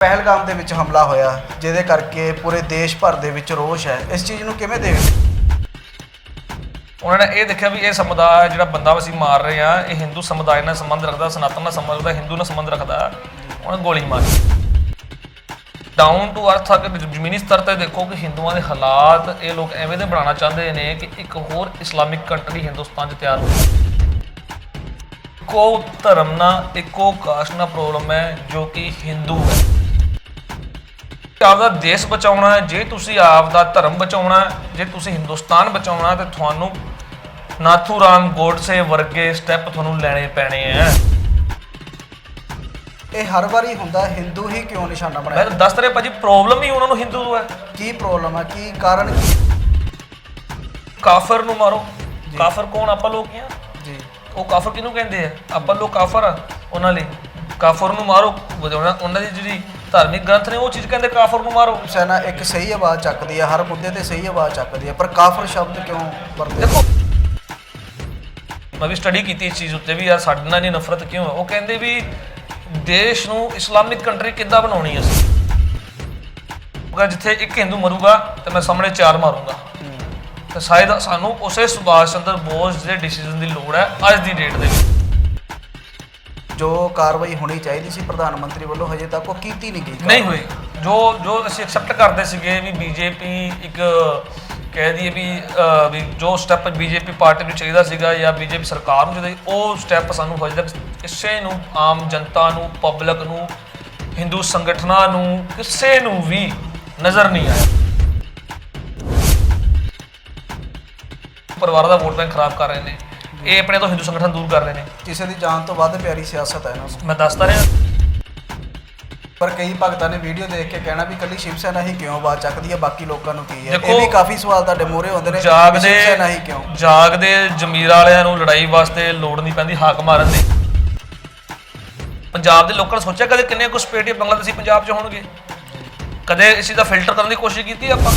ਪਹਿਲਗਾਮ ਦੇ ਵਿੱਚ ਹਮਲਾ ਹੋਇਆ, ਜਿਹਦੇ ਕਰਕੇ ਪੂਰੇ ਦੇਸ਼ ਭਰ ਦੇ ਵਿੱਚ ਰੋਸ਼ ਹੈ। ਇਸ ਚੀਜ਼ ਨੂੰ ਕਿਵੇਂ ਦੇਖਦੇ ਉਹਨਾਂ ਨੇ ਇਹ ਦੇਖਿਆ ਵੀ ਇਹ ਸਮੁਦਾਇ, ਜਿਹੜਾ ਬੰਦਾ ਅਸੀਂ ਮਾਰ ਰਹੇ ਆ ਇਹ ਹਿੰਦੂ ਸਮੁਦਾਇ ਨਾਲ ਸੰਬੰਧ ਰੱਖਦਾ, ਸਨਾਤਨ ਨਾਲ ਸੰਬੰਧ ਰੱਖਦਾ, ਹਿੰਦੂ ਨਾਲ ਸੰਬੰਧ ਰੱਖਦਾ, ਉਹਨਾਂ ਗੋਲੀ ਮਾਰੀ। ਡਾਊਨ ਟੂ ਅਰਥ ਆ ਕੇ ਜ਼ਮੀਨੀ ਸਤਰ ਤੇ ਦੇਖੋ ਕਿ ਹਿੰਦੂਆਂ ਦੇ ਹਾਲਾਤ, ਇਹ ਲੋਕ ਐਵੇਂ ਦੇ ਬਣਾਉਣਾ ਚਾਹੁੰਦੇ ਨੇ ਕਿ ਇੱਕ ਹੋਰ ਇਸਲਾਮਿਕ ਕੰਟਰੀ ਹਿੰਦੁਸਤਾਨ 'ਚ ਤਿਆਰ ਹੋਵੇ। ਇੱਕੋ ਧਰਮ ਨਾਲ, ਇੱਕੋ ਕਾਸਟ ਨਾਲ ਪ੍ਰੋਬਲਮ ਹੈ ਜੋ ਕਿ ਹਿੰਦੂ ਹੈ। ਆਪਦਾ ਦੇਸ਼ ਬਚਾਉਣਾ ਹੈ ਜੇ ਤੁਸੀਂ ਆਪਦਾ ਧਰਮ ਬਚਾਉਣਾ ਹੈ, ਜੇ ਤੁਸੀਂ ਹਿੰਦੁਸਤਾਨ ਬਚਾਉਣਾ ਤੇ ਤੁਹਾਨੂੰ ਨਾਥੂ ਰਾਮ ਗੋਡਸੇ ਵਰਗੇ ਸਟੈਪ ਤੁਹਾਨੂੰ ਲੈਣੇ ਪੈਣੇ ਆ। ਇਹ ਹਰ ਵਾਰੀ ਹੁੰਦਾ ਹਿੰਦੂ ਹੀ ਕਿਉਂ ਨਿਸ਼ਾਨਾ ਮੈਂ ਬਣਾਇਆ ਤਾਂ ਦੱਸ ਰਿਹਾ ਭਾਜੀ ਪ੍ਰੋਬਲਮ ਹੀ ਉਹਨਾਂ ਨੂੰ ਹਿੰਦੂ ਤੋਂ ਹੈ। ਕੀ ਪ੍ਰੋਬਲਮ ਹੈ ਕੀ ਕਾਰਨ ਕੀ? ਕਾਫਰ ਨੂੰ ਮਾਰੋ। ਕਾਫਰ ਕੌਣ? ਆਪਾਂ ਲੋਕ ਹੀ ਆ। ਜੀ। ਉਹ ਕਾਫਰ ਕਿਹਨੂੰ ਕਹਿੰਦੇ ਆ? ਆਪਾਂ ਲੋਕ ਕਾਫਰ ਆ ਉਹਨਾਂ ਲਈ। ਕਾਫਰ ਨੂੰ ਮਾਰੋ। ਉਹਨਾਂ ਉਹਨਾਂ ਦੀ ਜਿਹੜੀ ਧਾਰਮਿਕ ਗ੍ਰੰਥ ਨੇ ਉਹ ਚੀਜ਼ ਕਹਿੰਦੇ ਕਾਫਰ ਨੂੰ ਮਾਰੋ। ਸੈਨਾ ਇੱਕ ਸਹੀ ਆਵਾਜ਼ ਚੱਕਦੀ ਹੈ ਹਰ ਮੁੱਦੇ ਤੇ ਸਹੀ ਆਵਾਜ਼ ਚੱਕਦੀ ਹੈ ਪਰ ਕਾਫਰ ਸ਼ਬਦ ਕਿਉਂ ਵਰਤੇ ਦੇਖੋ ਮੈਂ ਵੀ ਸਟੱਡੀ ਕੀਤੀ ਇਸ ਚੀਜ਼ ਉੱਤੇ ਵੀ ਯਾਰ ਸਾਡੇ ਨਾਲ ਨਹੀਂ ਨਫ਼ਰਤ ਕਿਉਂ ਹੈ ਉਹ ਕਹਿੰਦੇ ਵੀ ਦੇਸ਼ ਨੂੰ ਇਸਲਾਮਿਕ ਕੰਟਰੀ ਕਿੱਦਾਂ ਬਣਾਉਣੀ ਅਸੀਂ? ਅਗਰ ਜਿੱਥੇ ਇੱਕ ਹਿੰਦੂ ਮਰੂਗਾ ਤੇ ਮੈਂ ਸਾਹਮਣੇ ਚਾਰ ਮਾਰੂੰਗਾ। ਤੇ ਸ਼ਾਇਦ ਸਾਨੂੰ ਉਸੇ ਸੁਭਾਸ਼ ਚੰਦਰ ਬੋਸ ਦੇ ਡਿਸੀਜਨ ਦੀ ਲੋੜ ਹੈ ਅੱਜ ਦੀ ਡੇਟ ਦੇ ਵਿੱਚ। ਜੋ ਕਾਰਵਾਈ ਹੋਣੀ ਚਾਹੀਦੀ ਸੀ ਪ੍ਰਧਾਨ ਮੰਤਰੀ ਵੱਲੋਂ ਹਜੇ ਤੱਕ ਉਹ ਕੀਤੀ ਨਹੀਂ ਗਈ ਨਹੀਂ ਹੋਈ। ਜੋ ਜੋ ਅਸੀਂ ਐਕਸੈਪਟ ਕਰਦੇ ਸੀਗੇ ਵੀ ਬੀਜੇਪੀ ਇੱਕ ਕਹਿ ਦਈਏ ਵੀ ਜੋ ਸਟੈਪ ਬੀਜੇਪੀ ਪਾਰਟੀ ਨੂੰ ਚਾਹੀਦਾ ਸੀਗਾ ਜਾਂ ਬੀਜੇਪੀ ਸਰਕਾਰ ਨੂੰ ਚਾਹੀਦਾ ਉਹ ਸਟੈਪ ਸਾਨੂੰ ਹਜੇ ਤੱਕ ਕਿਸੇ ਨੂੰ ਆਮ ਜਨਤਾ ਨੂੰ ਪਬਲਿਕ ਨੂੰ ਹਿੰਦੂ ਸੰਗਠਨਾਂ ਨੂੰ ਕਿਸੇ ਨੂੰ ਵੀ ਨਜ਼ਰ ਨਹੀਂ ਆਇਆ। ਪਰਿਵਾਰਾਂ ਦਾ ਵੋਟ ਬੈਂਕ ਖਰਾਬ ਕਰ ਰਹੇ ਨੇ। ਇਹ ਆਪਣੇ ਤੋਂ ਹਿੰਦੂ ਸੰਗਠਨ ਦੂਰ ਕਰ ਰਹੇ ਨੇ। ਕਿਸੇ ਦੀ ਜਾਨ ਤੋਂ ਵੱਧ ਪਿਆਰੀ ਸਿਆਸਤ ਹੈ ਇਹਨਾਂ ਨੂੰ। ਮੈਂ ਦੱਸਦਾ ਰਿਹਾ। ਪਰ ਕਈ ਭਗਤਾਂ ਨੇ ਵੀਡੀਓ ਦੇਖ ਕੇ ਕਹਿਣਾ ਵੀ ਕੱਲੀ ਸ਼ਿਵ ਸੈਨਾ ਹੀ ਕਿਉਂ ਆਵਾਜ਼ ਚੱਕਦੀ ਹੈ ਬਾਕੀ ਲੋਕਾਂ ਨੂੰ ਕੀ ਹੈ? ਇਹ ਵੀ ਕਾਫੀ ਸਵਾਲ ਤੁਹਾਡੇ ਮੂਹਰੇ ਹੁੰਦੇ ਨੇ ਜਾਗਦੇ ਸ਼ਿਵ ਸੈਨਾ ਹੀ ਕਿਉਂ? ਜਾਗਦੇ ਜ਼ਮੀਰ ਵਾਲਿਆਂ ਨੂੰ ਲੜਾਈ ਵਾਸਤੇ ਲੋੜ ਨਹੀਂ ਪੈਂਦੀ ਹਾਕ ਮਾਰਨ ਦੀ। ਪੰਜਾਬ ਦੇ ਲੋਕਾਂ ਨੇ ਸੋਚਿਆ ਕਦੇ ਕਿੰਨੇ ਕੁ ਸਪੇਟੀ ਬੰਗਲਾਦੇਸ਼ੀ ਪੰਜਾਬ 'ਚ ਹੋਣਗੇ? ਕਦੇ ਇਸ ਦਾ ਫਿਲਟਰ ਕਰਨ ਦੀ ਕੋਸ਼ਿਸ਼ ਕੀਤੀ ਆਪਾਂ?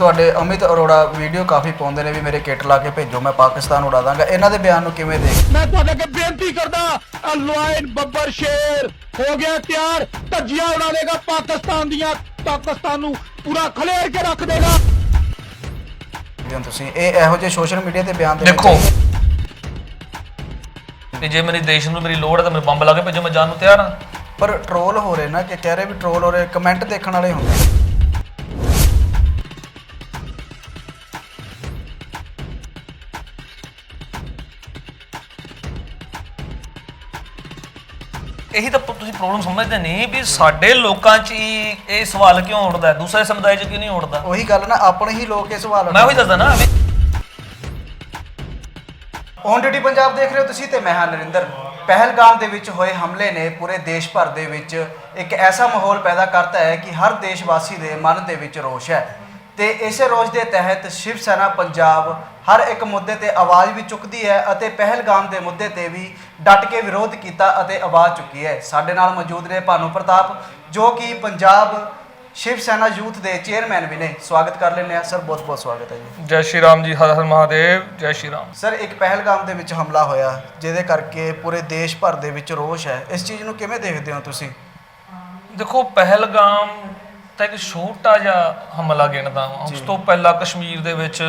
ਤੁਹਾਡੇ ਅਮਿਤ ਅਰੋੜਾ ਵੀਡੀਓ ਕਾਫੀ ਪਾਉਂਦੇ ਨੇ ਵੀ ਮੇਰੇ ਕਿੱਟ ਲਾ ਕੇ ਭੇਜੋ ਮੈਂ ਪਾਕਿਸਤਾਨ ਉਡਾ ਦਾਂਗਾ। ਇਹਨਾਂ ਦੇ ਬਿਆਨ ਨੂੰ ਕਿਵੇਂ ਦੇਖ? ਮੈਂ ਤੁਹਾਡੇ ਅੱਗੇ ਬੇਨਤੀ ਕਰਦਾ ਲੋਇਨ ਬੱਬਰ ਸ਼ੇਰ ਹੋ ਗਿਆ ਤਿਆਰ ਧੱਜੀਆਂ ਉਡਾ ਦੇਗਾ ਪਾਕਿਸਤਾਨ ਦੀਆਂ ਪਾਕਿਸਤਾਨ ਨੂੰ ਪੂਰਾ ਖਲੇਰ ਕੇ ਰੱਖ ਦੇਗਾ। ਹੋ ਤੁਸੀਂ ਇਹ ਇਹੋ ਜਿਹੇ ਸੋਸ਼ਲ ਮੀਡੀਆ ਤੇ ਬਿਆਨ ਦੇਖੋ। ਕਿ ਜੇ ਮੇਰੇ ਦੇਸ਼ ਨੂੰ ਮੇਰੀ ਲੋੜ ਹੈ ਤਾਂ ਮੈਂ ਬੰਬ ਲਾ ਕੇ ਭੇਜੋ ਮੈਂ ਜਾਣ ਨੂੰ ਤਿਆਰ ਹਾਂ। ਪਰ ਟ੍ਰੋਲ ਹੋ ਰਹੇ ਨਾ ਕਿ ਕਹਿ ਰਹੇ ਵੀ ਟ੍ਰੋਲ ਹੋ ਰਹੇ ਕਮੈਂਟ ਦੇਖਣ ਵਾਲੇ ਹੁੰਦੇ ਇਹੀ ਤਾਂ ਪ- ਤੁਸੀਂ ਪ੍ਰੋਬਲਮ ਸਮਝਦੇ ਨਹੀਂ ਵੀ ਸਾਡੇ ਲੋਕਾਂ 'ਚ ਹੀ ਇਹ ਸਵਾਲ ਕਿਉਂ ਉੱਠਦਾ ਹੈ? ਦੂਸਰੇ ਸਮੁਦਾਇ 'ਚ ਕਿਉਂ ਨਹੀਂ ਉੱਠਦਾ? ਉਹੀ ਗੱਲ ਨਾ ਆਪਣੇ ਹੀ ਲੋਕ ਇਹ ਸਵਾਲ ਮੈਂ ਉਹੀ ਦੱਸਦਾ ਨਾ ਵੀ ਔਨ ਡਿਊਟੀ ਪੰਜਾਬ ਦੇਖ ਰਹੇ ਹੋ ਤੁਸੀਂ ਤੇ ਮੈਂ ਹਾਂ ਨਰਿੰਦਰ। ਪਹਿਲਗਾਮ ਦੇ ਵਿੱਚ ਹੋਏ ਹਮਲੇ ਨੇ ਪੂਰੇ ਦੇਸ਼ ਭਰ ਦੇ ਵਿੱਚ। ਇੱਕ ਐਸਾ ਮਾਹੌਲ ਪੈਦਾ ਕਰਤਾ ਹੈ ਕਿ ਹਰ ਦੇਸ਼ ਵਾਸੀ ਦੇ ਮਨ ਦੇ ਵਿੱਚ ਰੋਸ਼ ਹੈ। ਤੇ ਇਸੇ ਰੋਸ਼ ਦੇ ਤਹਿਤ ਸ਼ਿਵ ਸੈਨਾ ਪੰਜਾਬ ਹਰ ਇੱਕ ਮੁੱਦੇ ਤੇ ਆਵਾਜ਼ ਵੀ ਚੁੱਕਦੀ ਹੈ ਅਤੇ ਪਹਿਲਗਾਮ ਦੇ ਮੁੱਦੇ ਤੇ ਵੀ ਡਟ ਕੇ ਵਿਰੋਧ ਕੀਤਾ ਅਤੇ ਆਵਾਜ਼ ਚੁੱਕੀ ਹੈ। ਸਾਡੇ ਨਾਲ ਮੌਜੂਦ ਨੇ ਭਾਨੂ ਪ੍ਰਤਾਪ ਜੋ ਕਿ ਪੰਜਾਬ ਸ਼ਿਵ ਸੈਨਾ ਯੂਥ ਦੇ ਚੇਅਰਮੈਨ ਵੀ ਨੇ। ਸਵਾਗਤ ਕਰ ਲੈਂਦੇ ਆ ਸਰ ਬਹੁਤ ਬਹੁਤ ਸਵਾਗਤ ਹੈ ਜੀ। ਜੈ ਸ਼੍ਰੀ ਰਾਮ ਜੀ ਹਰ ਹਰ ਮਹਾਦੇਵ ਜੈ ਸ਼੍ਰੀ ਰਾਮ। ਸਰ ਇੱਕ ਪਹਿਲਗਾਮ ਦੇ ਵਿੱਚ ਹਮਲਾ ਹੋਇਆ ਜਿਹਦੇ ਕਰਕੇ ਪੂਰੇ ਦੇਸ਼ ਭਰ ਦੇ ਵਿੱਚ ਰੋਸ਼ ਹੈ। ਇਸ ਚੀਜ਼ ਨੂੰ ਕਿਵੇਂ ਦੇਖਦੇ ਹੋ ਤੁਸੀਂ? ਦੇਖੋ ਪਹਿਲਗਾਮ ਤਾਂ ਇੱਕ ਛੋਟਾ ਜਿਹਾ ਹਮਲਾ ਗਿਣਦਾ ਵਾਂ। ਉਸ ਤੋਂ ਪਹਿਲਾਂ ਕਸ਼ਮੀਰ ਦੇ ਵਿੱਚ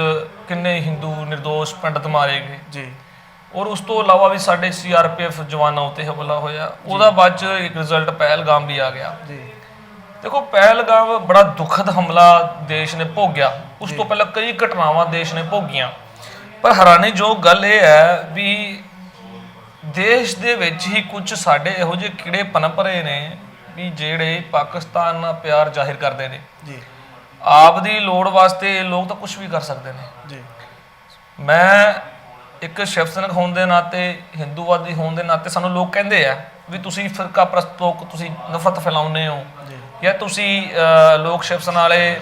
ਕਿੰਨੇ ਹਿੰਦੂ નિર્ਦੋਸ਼ ਪੰਡਤ ਮਾਰੇ ਗਏ। ਜੀ। ਔਰ ਉਸ ਤੋਂ ਇਲਾਵਾ ਵੀ ਸਾਡੇ ਸੀਆਰਪੀਐਫ ਜਵਾਨਾਂ ਉੱਤੇ ਹਮਲਾ ਹੋਇਆ। ਉਹਦਾ ਬਾਅਦ ਚ ਇੱਕ ਰਿਜ਼ਲਟ ਪਹਿਲਗਾਮ ਵੀ ਆ ਗਿਆ। ਜੀ। ਦੇਖੋ ਪਹਿਲਗਾਮ ਬੜਾ ਦੁਖਦ ਹਮਲਾ ਦੇਸ਼ ਨੇ ਭੋਗਿਆ। ਉਸ ਤੋਂ ਪਹਿਲਾਂ ਕਈ ਘਟਨਾਵਾਂ ਦੇਸ਼ ਨੇ ਭੋਗੀਆਂ। ਪਰ ਹੈਰਾਨੀ ਜੋ ਗੱਲ ਇਹ ਹੈ ਵੀ ਦੇਸ਼ ਦੇ ਵਿੱਚ ਹੀ ਕੁਝ ਸਾਡੇ ਇਹੋ ਜਿਹੇ ਕੀੜੇ ਪਨਪ ਰਹੇ ਨੇ ਵੀ ਜਿਹੜੇ ਪਾਕਿਸਤਾਨ ਨਾਲ ਪਿਆਰ ਜ਼ਾਹਿਰ ਕਰਦੇ ਨੇ। ਜੀ। ਆਪ ਦੀ ਲੋੜ ਵਾਸਤੇ ਇਹ ਲੋਕ ਤਾਂ ਕੁਝ ਵੀ ਕਰ ਸਕਦੇ ਨੇ। ਜੀ। ਮੈਂ ਇੱਕ ਸ਼ਿਵ ਸੈਨਿਕ ਹੋਣ ਦੇ ਨਾਤੇ ਹਿੰਦੂਵਾਦੀ ਹੋਣ ਦੇ ਨਾਤੇ ਸਾਨੂੰ ਲੋਕ ਕਹਿੰਦੇ ਆ ਵੀ ਤੁਸੀਂ ਫਿਰਕਾ ਪ੍ਰਸਤ ਲੋਕ ਤੁਸੀਂ ਨਫ਼ਰਤ ਫੈਲਾਉਂਦੇ ਹੋ ਜੀ। ਜਾਂ ਤੁਸੀਂ ਲੋਕ ਸ਼ਿਵ ਸੈਨਾ ਵਾਲੇ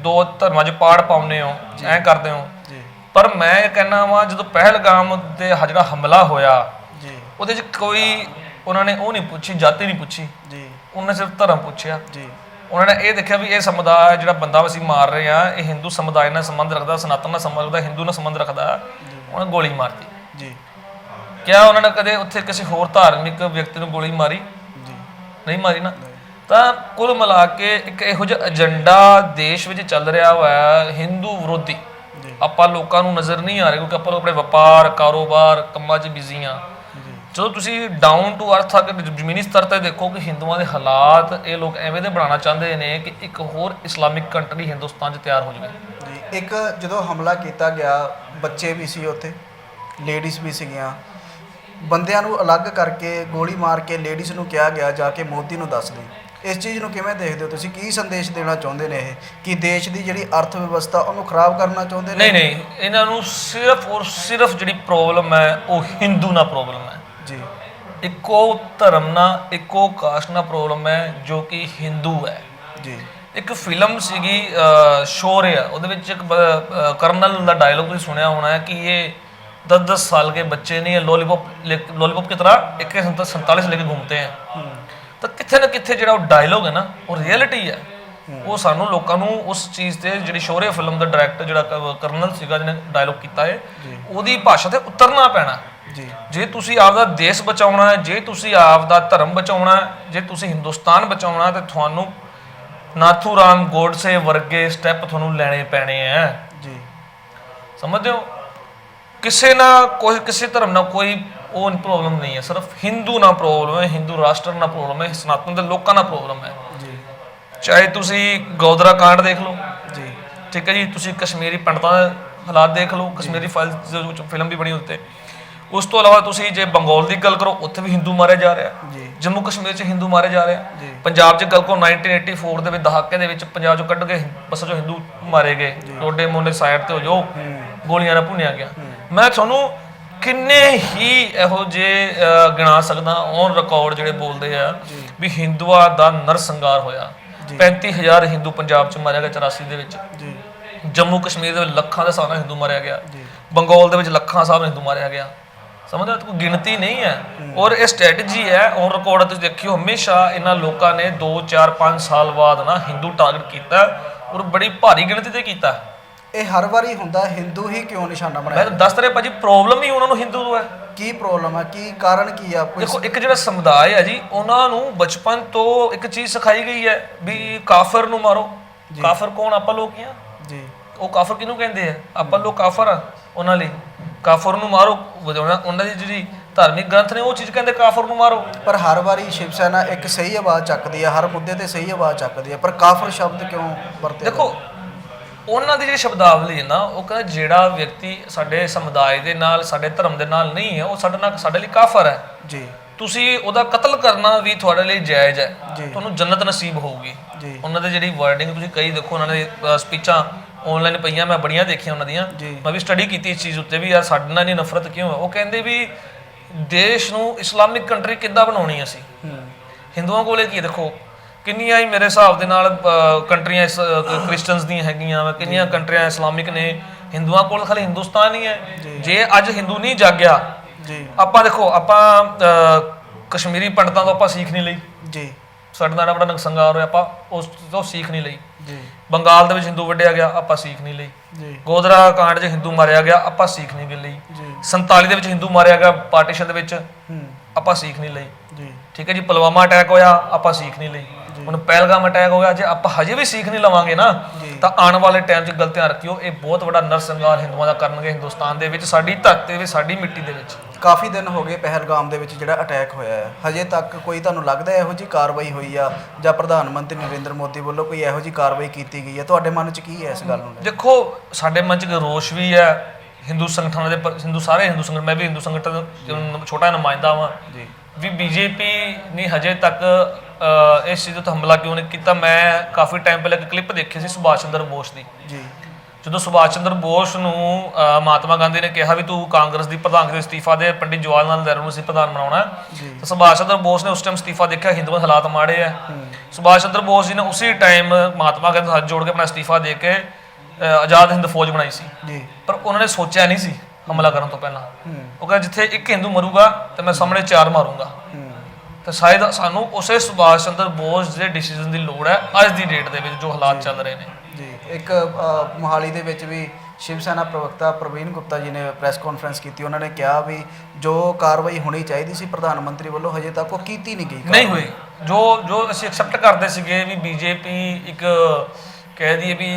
ਦੋ ਧਰਮਾਂ 'ਚ ਪਾੜ ਪਾਉਂਦੇ ਹੋ ਐਂ ਕਰਦੇ ਹੋ। ਜੀ। ਪਰ ਮੈਂ ਇਹ ਕਹਿਣਾ ਵਾਂ ਜਦੋਂ ਪਹਿਲਗਾਮ ਦੇ ਹ- ਜਿਹੜਾ ਹਮਲਾ ਹੋਇਆ ਜੀ। ਉਹਦੇ 'ਚ ਕੋਈ ਉਹਨਾਂ ਨੇ ਉਹ ਨਹੀਂ ਪੁੱਛੀ ਜਾਤੀ ਨਹੀਂ ਪੁੱਛੀ। ਜੀ। ਉਹਨਾਂ ਸਿਰਫ ਧਰਮ ਪੁੱਛਿਆ। ਜੀ। ਉਹਨਾਂ ਨੇ ਇਹ ਦੇਖਿਆ ਵੀ ਇਹ ਸਮੁਦਾਇ ਜਿਹੜਾ ਬੰਦਾ ਅਸੀਂ ਮਾਰ ਰਹੇ ਆ ਇਹ ਹਿੰਦੂ ਸਮੁਦਾਇ ਨਾਲ ਸੰਬੰਧ ਰੱਖਦਾ ਸਨਾਤਨ ਨਾਲ ਸੰਬੰਧ ਰੱਖਦਾ ਹਿੰਦੂ ਨਾਲ ਸੰਬੰਧ ਰੱਖਦਾ ਉਹਨਾਂ ਗੋਲੀ ਮਾਰਤੀ। ਜੀ। ਕਿਆ ਉਹਨਾਂ ਨੇ ਕਦੇ ਉੱਥੇ ਕਿਸੇ ਹੋਰ ਧਾਰਮਿਕ ਵਿਅਕਤੀ ਨੂੰ ਗੋਲੀ ਮਾਰੀ? ਜੀ। ਨਹੀਂ ਮਾਰੀ ਨਾ। ਤਾਂ ਕੁੱਲ ਮਿਲਾ ਕੇ ਇੱਕ ਇਹੋ ਜਿਹਾ ਏਜੰਡਾ ਦੇਸ਼ ਵਿੱਚ ਚੱਲ ਰਿਹਾ ਹੋਇਆ ਹਿੰਦੂ ਵਿਰੋਧੀ। ਆਪਾਂ ਲੋਕਾਂ ਨੂੰ ਨਜ਼ਰ ਨਹੀਂ ਆ ਰਿਹਾ ਕਿਉਂਕਿ ਆਪਾਂ ਆਪਣੇ ਵਪਾਰ ਕਾਰੋਬਾਰ ਕੰਮਾਂ 'ਚ ਬਿਜ਼ੀ ਆ ਜਦੋਂ ਤੁਸੀਂ ਡਾਊਨ ਟੂ ਅਰਥ ਆ ਕੇ ਜ਼ਮੀਨੀ ਸਤਰ ਤੇ ਦੇਖੋ ਕਿ ਹਿੰਦੂਆਂ ਦੇ ਹਾਲਾਤ ਇਹ ਲੋਕ ਐਵੇਂ ਦੇ ਬਣਾਉਣਾ ਚਾਹੁੰਦੇ ਨੇ ਕਿ ਇੱਕ ਹੋਰ ਇਸਲਾਮਿਕ ਕੰਟਰੀ ਹਿੰਦੁਸਤਾਨ 'ਚ ਤਿਆਰ ਹੋ ਜਾਵੇ। ਇੱਕ ਜਦੋਂ ਹਮਲਾ ਕੀਤਾ ਗਿਆ ਬੱਚੇ ਵੀ ਸੀ ਉੱਥੇ ਲੇਡੀਜ਼ ਵੀ ਸੀਗੀਆਂ ਬੰਦਿਆਂ ਨੂੰ ਅਲੱਗ ਕਰਕੇ ਗੋਲੀ ਮਾਰ ਕੇ ਲੇਡੀਜ਼ ਨੂੰ ਕਿਹਾ ਗਿਆ ਜਾ ਕੇ ਮੋਦੀ ਨੂੰ ਦੱਸ ਦੇ। ਇਸ ਚੀਜ਼ ਨੂੰ ਕਿਵੇਂ ਦੇਖਦੇ ਹੋ ਤੁਸੀਂ? ਕੀ ਸੰਦੇਸ਼ ਦੇਣਾ ਚਾਹੁੰਦੇ ਨੇ ਇਹ? ਕਿ ਦੇਸ਼ ਦੀ ਜਿਹੜੀ ਅਰਥ ਵਿਵਸਥਾ ਉਹਨੂੰ ਖਰਾਬ ਕਰਨਾ ਚਾਹੁੰਦੇ ਨੇ? ਨਹੀਂ ਨਹੀਂ ਇਹਨਾਂ ਨੂੰ ਸਿਰਫ ਔਰ ਸਿਰਫ ਜਿਹੜੀ ਪ੍ਰੋਬਲਮ ਹੈ ਉਹ ਹਿੰਦੂ ਨਾਲ ਪ੍ਰੋਬਲਮ ਹੈ। ਜੀ ਇੱਕੋ ਧਰਮ ਨਾਲ ਇੱਕੋ ਕਾਸਟ ਨਾਲ ਪ੍ਰੋਬਲਮ ਹੈ ਜੋ ਕਿ ਹਿੰਦੂ ਹੈ ਜੀ ਇੱਕ ਫਿਲਮ ਸੀਗੀ ਅਹ, ਸ਼ੌਰਯ ਉਹਦੇ ਵਿੱਚ ਇੱਕ ਬ- ਅਹ, ਕਰਨਲ ਦਾ ਡਾਇਲੋਗ ਤੁਸੀਂ ਸੁਣਿਆ ਹੋਣਾ ਹੈ ਕਿ ਇਹ 10-10 साल के बच्चे नहीं है लॉलीपॉप लॉलीपॉप की तरह एक सैंतालीस लेके घूमते हैं ਤਾਂ ਕਿੱਥੇ ਨਾ ਕਿੱਥੇ ਜਿਹੜਾ ਉਹ ਡਾਇਲੋਗ ਹੈ ਨਾ ਉਹ ਰਿਐਲਿਟੀ ਹੈ ਉਹ ਸਾਨੂੰ ਲੋਕਾਂ ਨੂੰ ਉਸ ਚੀਜ਼ ਤੇ ਜਿਹੜੀ ਸ਼ੌਰਯ ਫਿਲਮ ਦਾ ਡਾਇਰੈਕਟਰ ਜਿਹੜਾ ਕ- ਕਰਨਲ ਸੀਗਾ ਜਿਹਨੇ ਡਾਇਲੋਗ ਕੀਤਾ ਹੈ ਉਹਦੀ ਭਾਸ਼ਾ ਤੇ ਉਤਰਨਾ ਪੈਣਾ ਜੀ। ਜੇ ਤੁਸੀਂ ਆਪਦਾ ਦੇਸ਼ ਬਚਾਉਣਾ ਹੈ ਜੇ ਤੁਸੀਂ ਆਪਦਾ ਧਰਮ ਬਚਾਉਣਾ ਹੈ ਜੇ ਤੁਸੀਂ ਹਿੰਦੁਸਤਾਨ ਬਚਾਉਣਾ ਹੈ ਤੇ ਤੁਹਾਨੂੰ ਨਾਥੂ ਰਾਮ ਗੋਡਸੇ ਵਰਗੇ ਸਟੈਪ ਤੁਹਾਨੂੰ ਲੈਣੇ ਪੈਣੇ ਆ। ਜੀ। ਸਮਝਦੇ ਹੋ? ਕਿਸੇ ਨਾਲ ਕੋਈ ਕਿਸੇ ਧਰਮ ਨਾਲ ਕੋਈ ਉਹ ਪ੍ਰੋਬਲਮ ਨਹੀਂ ਹੈ। ਸਿਰਫ ਹਿੰਦੂ ਨਾਲ ਪ੍ਰੋਬਲਮ ਹੈ ਹਿੰਦੂ ਰਾਸ਼ਟਰ ਨਾਲ ਪ੍ਰੋਬਲਮ ਹੈ ਸਨਾਤਨ ਦੇ ਲੋਕਾਂ ਨਾਲ ਪ੍ਰੋਬਲਮ ਹੈ। ਜੀ। ਚਾਹੇ ਤੁਸੀਂ ਗੋਦਰਾ ਕਾਂਡ ਦੇਖ ਲਓ। ਜੀ। ਠੀਕ ਹੈ ਜੀ ਤੁਸੀਂ ਕਸ਼ਮੀਰੀ ਪੰਡਤਾਂ ਦੇ ਹਾਲਾਤ ਦੇਖ ਲਓ। ਕਸ਼ਮੀਰੀ ਫਾਈਲ ਦੇ ਫਿਲਮ ਵੀ ਬਣੀ ਉੱਤੇ। ਉਸ ਤੋਂ ਇਲਾਵਾ ਤੁਸੀਂ ਜੇ ਬੰਗਾਲ ਦੀ ਗੱਲ ਕਰੋ ਉੱਥੇ ਵੀ ਹਿੰਦੂ ਮਾਰਿਆ ਜਾ ਰਿਹਾ ਜੀ। ਜੰਮੂ ਕਸ਼ਮੀਰ 'ਚ ਹਿੰਦੂ ਮਾਰੇ ਜਾ ਰਹੇ। ਪੰਜਾਬ 'ਚ ਗੱਲ ਕੋ 1984 ਦੇ ਵਿੱਚ ਦਹਾਕੇ ਦੇ ਵਿੱਚ ਪੰਜਾਬ 'ਚੋਂ ਕੱਢ ਕੇ ਬਸ ਜੋ ਹਿੰਦੂ ਮਾਰੇ ਗਏ। ਰੋਡੇ ਮੋਨੇ ਸਾਈਡ ਤੇ ਹੋ ਜੋ ਗੋਲੀਆਂ ਨਾਲ ਭੁੰਨਿਆ ਗਿਆ। ਮੈਂ ਤੁਹਾਨੂੰ ਕਿੰਨੇ ਹੀ ਇਹੋ ਜੇ ਗਿਣਾ ਸਕਦਾ ਔਨ ਰਿਕਾਰਡ ਜਿਹੜੇ ਬੋਲਦੇ ਆ ਵੀ ਹਿੰਦੂਆਂ ਦਾ ਨਰਸੰਗਾਰ ਹੋਇਆ। 35000 ਹਿੰਦੂ ਪੰਜਾਬ 'ਚ ਮਾਰਿਆ ਗਿਆ 84 ਦੇ ਵਿੱਚ। ਜੀ। ਜੰਮੂ ਕਸ਼ਮੀਰ ਦੇ ਵਿੱਚ ਲੱਖਾਂ ਦੇ ਨਾਲ ਹਿੰਦੂ ਮਾਰਿਆ ਗਿਆ। ਬੰਗਾਲ ਦੇ ਵਿੱਚ ਲੱਖਾਂ ਨਾਲ ਹਿੰਦੂ ਮਾਰਿਆ ਗਿਆ। ਸਮਝਦੇ ਕੋਈ ਗਿਣਤੀ ਨਹੀਂ ਹੈ। ਔਰ ਇਹ ਸਟ੍ਰੈਟਜੀ ਹੈ ਔਨ ਰਿਕਾਰਡ ਤੁਸੀਂ ਦੇਖਿਓ ਹਮੇਸ਼ਾ ਇਹਨਾਂ ਲੋਕਾਂ ਨੇ 2 4 5 ਸਾਲ ਬਾਅਦ ਨਾ ਹਿੰਦੂ ਟਾਰਗੇਟ ਕੀਤਾ ਔਰ ਬੜੀ ਭਾਰੀ ਗਿਣਤੀ ਤੇ ਕੀਤਾ। ਇਹ ਹਰ ਵਾਰੀ ਹੁੰਦਾ ਹਿੰਦੂ ਹੀ ਕਿਉਂ ਨਿਸ਼ਾਨਾ ਮੈਂ ਬਣਾਇਆ ਤਾਂ ਦੱਸ ਰਿਹਾ ਭਾਜੀ ਪ੍ਰੋਬਲਮ ਹੀ ਉਹਨਾਂ ਨੂੰ ਹਿੰਦੂ ਤੋਂ ਹੈ। ਕੀ ਪ੍ਰੋਬਲਮ ਹੈ? ਕੀ ਕਾਰਨ ਕੀ ਆ? ਕੋਈ ਦੇਖੋ ਇੱਕ ਜਿਹੜਾ ਸਮੁਦਾਇ ਹੈ ਜੀ ਉਹਨਾਂ ਨੂੰ ਬਚਪਨ ਤੋਂ ਇੱਕ ਚੀਜ਼ ਸਿਖਾਈ ਗਈ ਹੈ ਵੀ ਕਾਫਰ ਨੂੰ ਮਾਰੋ। ਕਾਫਰ ਕੌਣ? ਆਪਾਂ ਲੋਕ ਹੀ ਆ। ਜੀ। ਉਹ ਕਾਫਰ ਕਿਹਨੂੰ ਕਹਿੰਦੇ ਆ? ਆਪਾਂ ਲੋਕ ਕਾਫਰ ਆ ਉਹਨਾਂ ਲਈ। ਕਾਫਰ ਨੂੰ ਮਾਰੋ ਉਹਨਾਂ ਉਹਨਾਂ ਦੀ ਜਿਹੜੀ ਧਾਰਮਿਕ ਗ੍ਰੰਥ ਨੇ ਉਹ ਚੀਜ਼ ਕਹਿੰਦੇ ਕਾਫਰ ਨੂੰ ਮਾਰੋ। ਪਰ ਹਰ ਵਾਰੀ ਸ਼ਿਵ ਸੈਨਾ ਇੱਕ ਸਹੀ ਆਵਾਜ਼ ਚੱਕਦੀ ਹੈ ਹਰ ਮੁੱਦੇ ਤੇ ਸਹੀ ਆਵਾਜ਼ ਚੱਕਦੀ ਹੈ ਪਰ ਕਾਫਰ ਸ਼ਬਦ ਕਿਉਂ ਵਰਤਿਆ ਦੇਖੋ ਉਹਨਾਂ ਦੀ ਜਿਹੜੀ ਸ਼ਬਦਾਵਲੀ ਹੈ ਨਾ ਉਹ ਕਹਿੰਦਾ ਜਿਹੜਾ ਵਿਅਕਤੀ ਸਾਡੇ ਸਮੁਦਾਇ ਦੇ ਨਾਲ ਸਾਡੇ ਧਰਮ ਦੇ ਨਾਲ ਨਹੀਂ ਹੈ ਉਹ ਸਾਡੇ ਨਾਲ ਸਾਡੇ ਲਈ ਕਾਫਰ ਹੈ। ਜੀ। ਤੁਸੀਂ ਉਹਦਾ ਕਤਲ ਕਰਨਾ ਵੀ ਤੁਹਾਡੇ ਲਈ ਜਾਇਜ਼ ਹੈ। ਜੀ। ਤੁਹਾਨੂੰ ਜੰਨਤ ਨਸੀਬ ਹੋਊਗੀ। ਜੀ। ਉਹਨਾਂ ਦੇ ਜਿਹੜੀ ਵਰਡਿੰਗ ਤੁਸੀਂ ਕਈ ਦੇਖੋ ਉਹਨਾਂ ਦੇ ਸਪੀਚਾਂ ਆਨਲਾਈਨ ਪਈਆਂ ਮੈਂ ਬੜੀਆਂ ਦੇਖੀਆਂ ਉਹਨਾਂ ਦੀਆਂ। ਮੈਂ ਵੀ ਸਟੱਡੀ ਕੀਤੀ ਇਸ ਚੀਜ਼ ਉੱਤੇ ਵੀ ਯਾਰ ਸਾਡੇ ਨਾਲ ਨਹੀਂ ਨਫ਼ਰਤ ਕਿਉਂ ਹੈ ਉਹ ਕਹਿੰਦੇ ਵੀ ਦੇਸ਼ ਨੂੰ ਇਸਲਾਮਿਕ ਕੰਟਰੀ ਕਿੱਦਾਂ ਬਣਾਉਣੀ ਅਸੀਂ? ਹਿੰਦੂਆਂ ਕੋਲੇ ਕੀ ਹੈ ਦੇਖੋ ਕਿੰਨੀਆਂ ਹੀ ਮੇਰੇ ਹਿਸਾਬ ਦੇ ਨਾਲ ਅਹ, ਕੰਟਰੀਆਂ ਇਸ ਕ੍ਰਿਸਚੀਅਨਸ ਦੀਆਂ ਹੈਗੀਆਂ ਵਾ ਕਿੰਨੀਆਂ ਕੰਟਰੀਆਂ ਇਸਲਾਮਿਕ ਨੇ। ਹਿੰਦੂਆਂ ਕੋਲ ਖਾਲੀ ਹਿੰਦੁਸਤਾਨ ਹੀ ਹੈ। ਜੇ ਅੱਜ ਹਿੰਦੂ ਨਹੀਂ ਜਾਗਿਆ ਜੀ। ਆਪਾਂ ਦੇਖੋ ਆਪਾਂ ਅਹ, ਕਸ਼ਮੀਰੀ ਪੰਡਤਾਂ ਤੋਂ ਆਪਾਂ ਸੀਖ ਨਹੀਂ ਲਈ। ਜੀ। ਸਾਡੇ ਨਾਲ ਬੜਾ ਨਕਸੰਗਾਰ ਹੋਇਆ ਆਪਾਂ ਉਸ ਤੋਂ ਸੀਖ ਨਹੀਂ ਲਈ। ਜੀ। ਬੰਗਾਲ ਦੇ ਵਿੱਚ ਹਿੰਦੂ ਵੱਢਿਆ ਗਿਆ ਆਪਾਂ ਸੀਖ ਨਹੀਂ ਲਈ। ਜੀ। ਗੋਦਰਾ ਕਾਂਡ 'ਚ ਹਿੰਦੂ ਮਾਰਿਆ ਗਿਆ ਆਪਾਂ ਸੀਖ ਨਹੀਂ ਲਈ। ਜੀ। 47 ਦੇ ਵਿੱਚ ਹਿੰਦੂ ਮਾਰਿਆ ਗਿਆ ਪਾਰਟੀਸ਼ਨ ਦੇ ਵਿੱਚ ਹੂੰ। ਆਪਾਂ ਸੀਖ ਨਹੀਂ ਲਈ। ਜੀ। ਠੀਕ ਹੈ ਜੀ ਪੁਲਵਾਮਾ ਅਟੈਕ ਹੋਇਆ ਆਪਾਂ ਸੀਖ ਨਹੀਂ ਲਈ। ਹੁਣ ਪਹਿਲਗਾਮ ਅਟੈਕ ਹੋ ਗਿਆ ਜੇ ਆਪਾਂ ਹਜੇ ਵੀ ਸੀਖ ਨਹੀਂ ਲਵਾਂਗੇ ਨਾ ਤਾਂ ਆਉਣ ਵਾਲੇ ਟਾਈਮ 'ਚ ਗਲਤੀਆਂ ਰੱਖਿਓ ਇਹ ਬਹੁਤ ਵੱਡਾ ਨਰਸੰਗਾਰ ਹਿੰਦੂਆਂ ਦਾ ਕਰਨਗੇ ਹਿੰਦੁਸਤਾਨ ਦੇ ਵਿੱਚ ਸਾਡੀ ਧਰਤੀ ਵਿੱਚ ਸਾਡੀ ਮਿੱਟੀ ਦੇ ਵਿੱਚ। ਕਾਫੀ ਦਿਨ ਹੋ ਗਏ ਪਹਿਲਗਾਮ ਦੇ ਵਿੱਚ ਜਿਹੜਾ ਅਟੈਕ ਹੋਇਆ ਹੈ। ਹਜੇ ਤੱਕ ਕੋਈ ਤੁਹਾਨੂੰ ਲੱਗਦਾ ਇਹੋ ਜੀ ਕਾਰਵਾਈ ਹੋਈ ਆ ਜਾਂ ਪ੍ਰਧਾਨ ਮੰਤਰੀ ਨਰਿੰਦਰ ਮੋਦੀ ਵੱਲੋਂ ਕੋਈ ਇਹੋ ਜੀ ਕਾਰਵਾਈ ਕੀਤੀ ਗਈ ਹੈ? ਤੁਹਾਡੇ ਮਨ 'ਚ ਕੀ ਹੈ ਇਸ ਗੱਲ ਨੂੰ? ਦੇਖੋ ਸਾਡੇ ਮਨ 'ਚ ਰੋਸ਼ ਵੀ ਹੈ ਹਿੰਦੂ ਸੰਗਠਨਾਂ ਦੇ ਹਿੰਦੂ ਸਾਰੇ ਹਿੰਦੂ ਸੰਗਠਨ ਮੈਂ ਵੀ ਹਿੰਦੂ ਸੰਗਠਨ ਛੋਟਾ ਨੁਮਾਇੰਦਾ ਹਾਂ ਜੀ। ਵੀ ਬੀਜੇਪੀ ਨੇ ਹਜੇ ਤੱਕ ਇਸ ਚੀਜ਼ ਉੱਤੇ ਹਮਲਾ ਕਿਉਂ ਨਹੀਂ ਕੀਤਾ? ਮੈਂ ਕਾਫੀ ਟਾਈਮ ਪਹਿਲਾਂ ਇੱਕ ਕਲਿੱਪ ਦੇਖੀ ਸੀ ਸੁਭਾਸ਼ ਚੰਦਰ ਬੋਸ ਦੀ। ਜੀ। ਜਦੋਂ ਸੁਭਾਸ਼ ਚੰਦਰ ਬੋਸ ਨੂੰ ਮਹਾਤਮਾ ਗਾਂਧੀ ਨੇ ਕਿਹਾ ਵੀ ਤੂੰ ਕਾਂਗਰਸ ਦੀ ਪ੍ਰਧਾਨਗੀ ਤੋਂ ਇਸਤੀਫਾ ਦੇ ਪੰਡਿਤ ਜਵਾਹਰ ਲਾਲ ਨਹਿਰੂ ਨੂੰ ਸੀ ਪ੍ਰਧਾਨ ਬਣਾਉਣਾ। ਤਾਂ ਸੁਭਾਸ਼ ਚੰਦਰ ਬੋਸ ਨੇ ਉਸ ਟਾਈਮ ਇਸਤੀਫਾ ਦੇਖਿਆ ਹਿੰਦੂ ਦੇ ਹਾਲਾਤ ਮਾੜੇ ਆ। ਸੁਭਾਸ਼ ਚੰਦਰ ਬੋਸ ਜੀ ਨੇ ਉਸੇ ਟਾਈਮ ਮਹਾਤਮਾ ਗਾਂਧੀ ਨਾਲ ਹੱਥ ਜੋੜ ਕੇ ਆਪਣਾ ਇਸਤੀਫਾ ਦੇ ਕੇ ਆਜ਼ਾਦ ਹਿੰਦ ਫੌਜ ਬਣਾਈ ਸੀ। ਜੀ। ਪਰ ਉਹਨਾਂ ਨੇ ਸੋਚਿਆ ਨਹੀਂ ਸੀ ਹਮਲਾ ਕਰਨ ਤੋਂ ਪਹਿਲਾਂ। ਉਹ ਕਹਿੰਦਾ ਜਿੱਥੇ ਇੱਕ ਹਿੰਦੂ ਮਰੂਗਾ ਤੇ ਮੈਂ ਸਾਹਮਣੇ ਚਾਰ ਮਾਰੂੰਗਾ। ਤਾਂ ਸ਼ਾਇਦ ਸਾਨੂੰ ਉਸੇ ਸੁਭਾਸ਼ ਚੰਦਰ ਬੋਸ ਦੇ ਡਿਸੀਜਨ ਦੀ ਲੋੜ ਹੈ ਅੱਜ ਦੀ ਡੇਟ ਦੇ ਵਿੱਚ ਜੋ ਹਾਲਾਤ ਚੱਲ ਰਹੇ ਨੇ। ਜੀ ਇੱਕ ਮੋਹਾਲੀ ਦੇ ਵਿੱਚ ਵੀ ਸ਼ਿਵ ਸੈਨਾ ਪ੍ਰਵਕਤਾ ਪ੍ਰਵੀਨ ਗੁਪਤਾ ਜੀ ਨੇ ਪ੍ਰੈਸ ਕਾਨਫਰੰਸ ਕੀਤੀ। ਉਹਨਾਂ ਨੇ ਕਿਹਾ ਵੀ ਜੋ ਕਾਰਵਾਈ ਹੋਣੀ ਚਾਹੀਦੀ ਸੀ ਪ੍ਰਧਾਨ ਮੰਤਰੀ ਵੱਲੋਂ ਹਜੇ ਤੱਕ ਉਹ ਕੀਤੀ ਨਹੀਂ ਗਈ ਨਹੀਂ ਹੋਈ। ਜੋ ਜੋ ਅਸੀਂ ਐਕਸੈਪਟ ਕਰਦੇ ਸੀਗੇ ਵੀ ਬੀਜੇਪੀ ਇੱਕ ਕਹਿ ਦਈਏ ਵੀ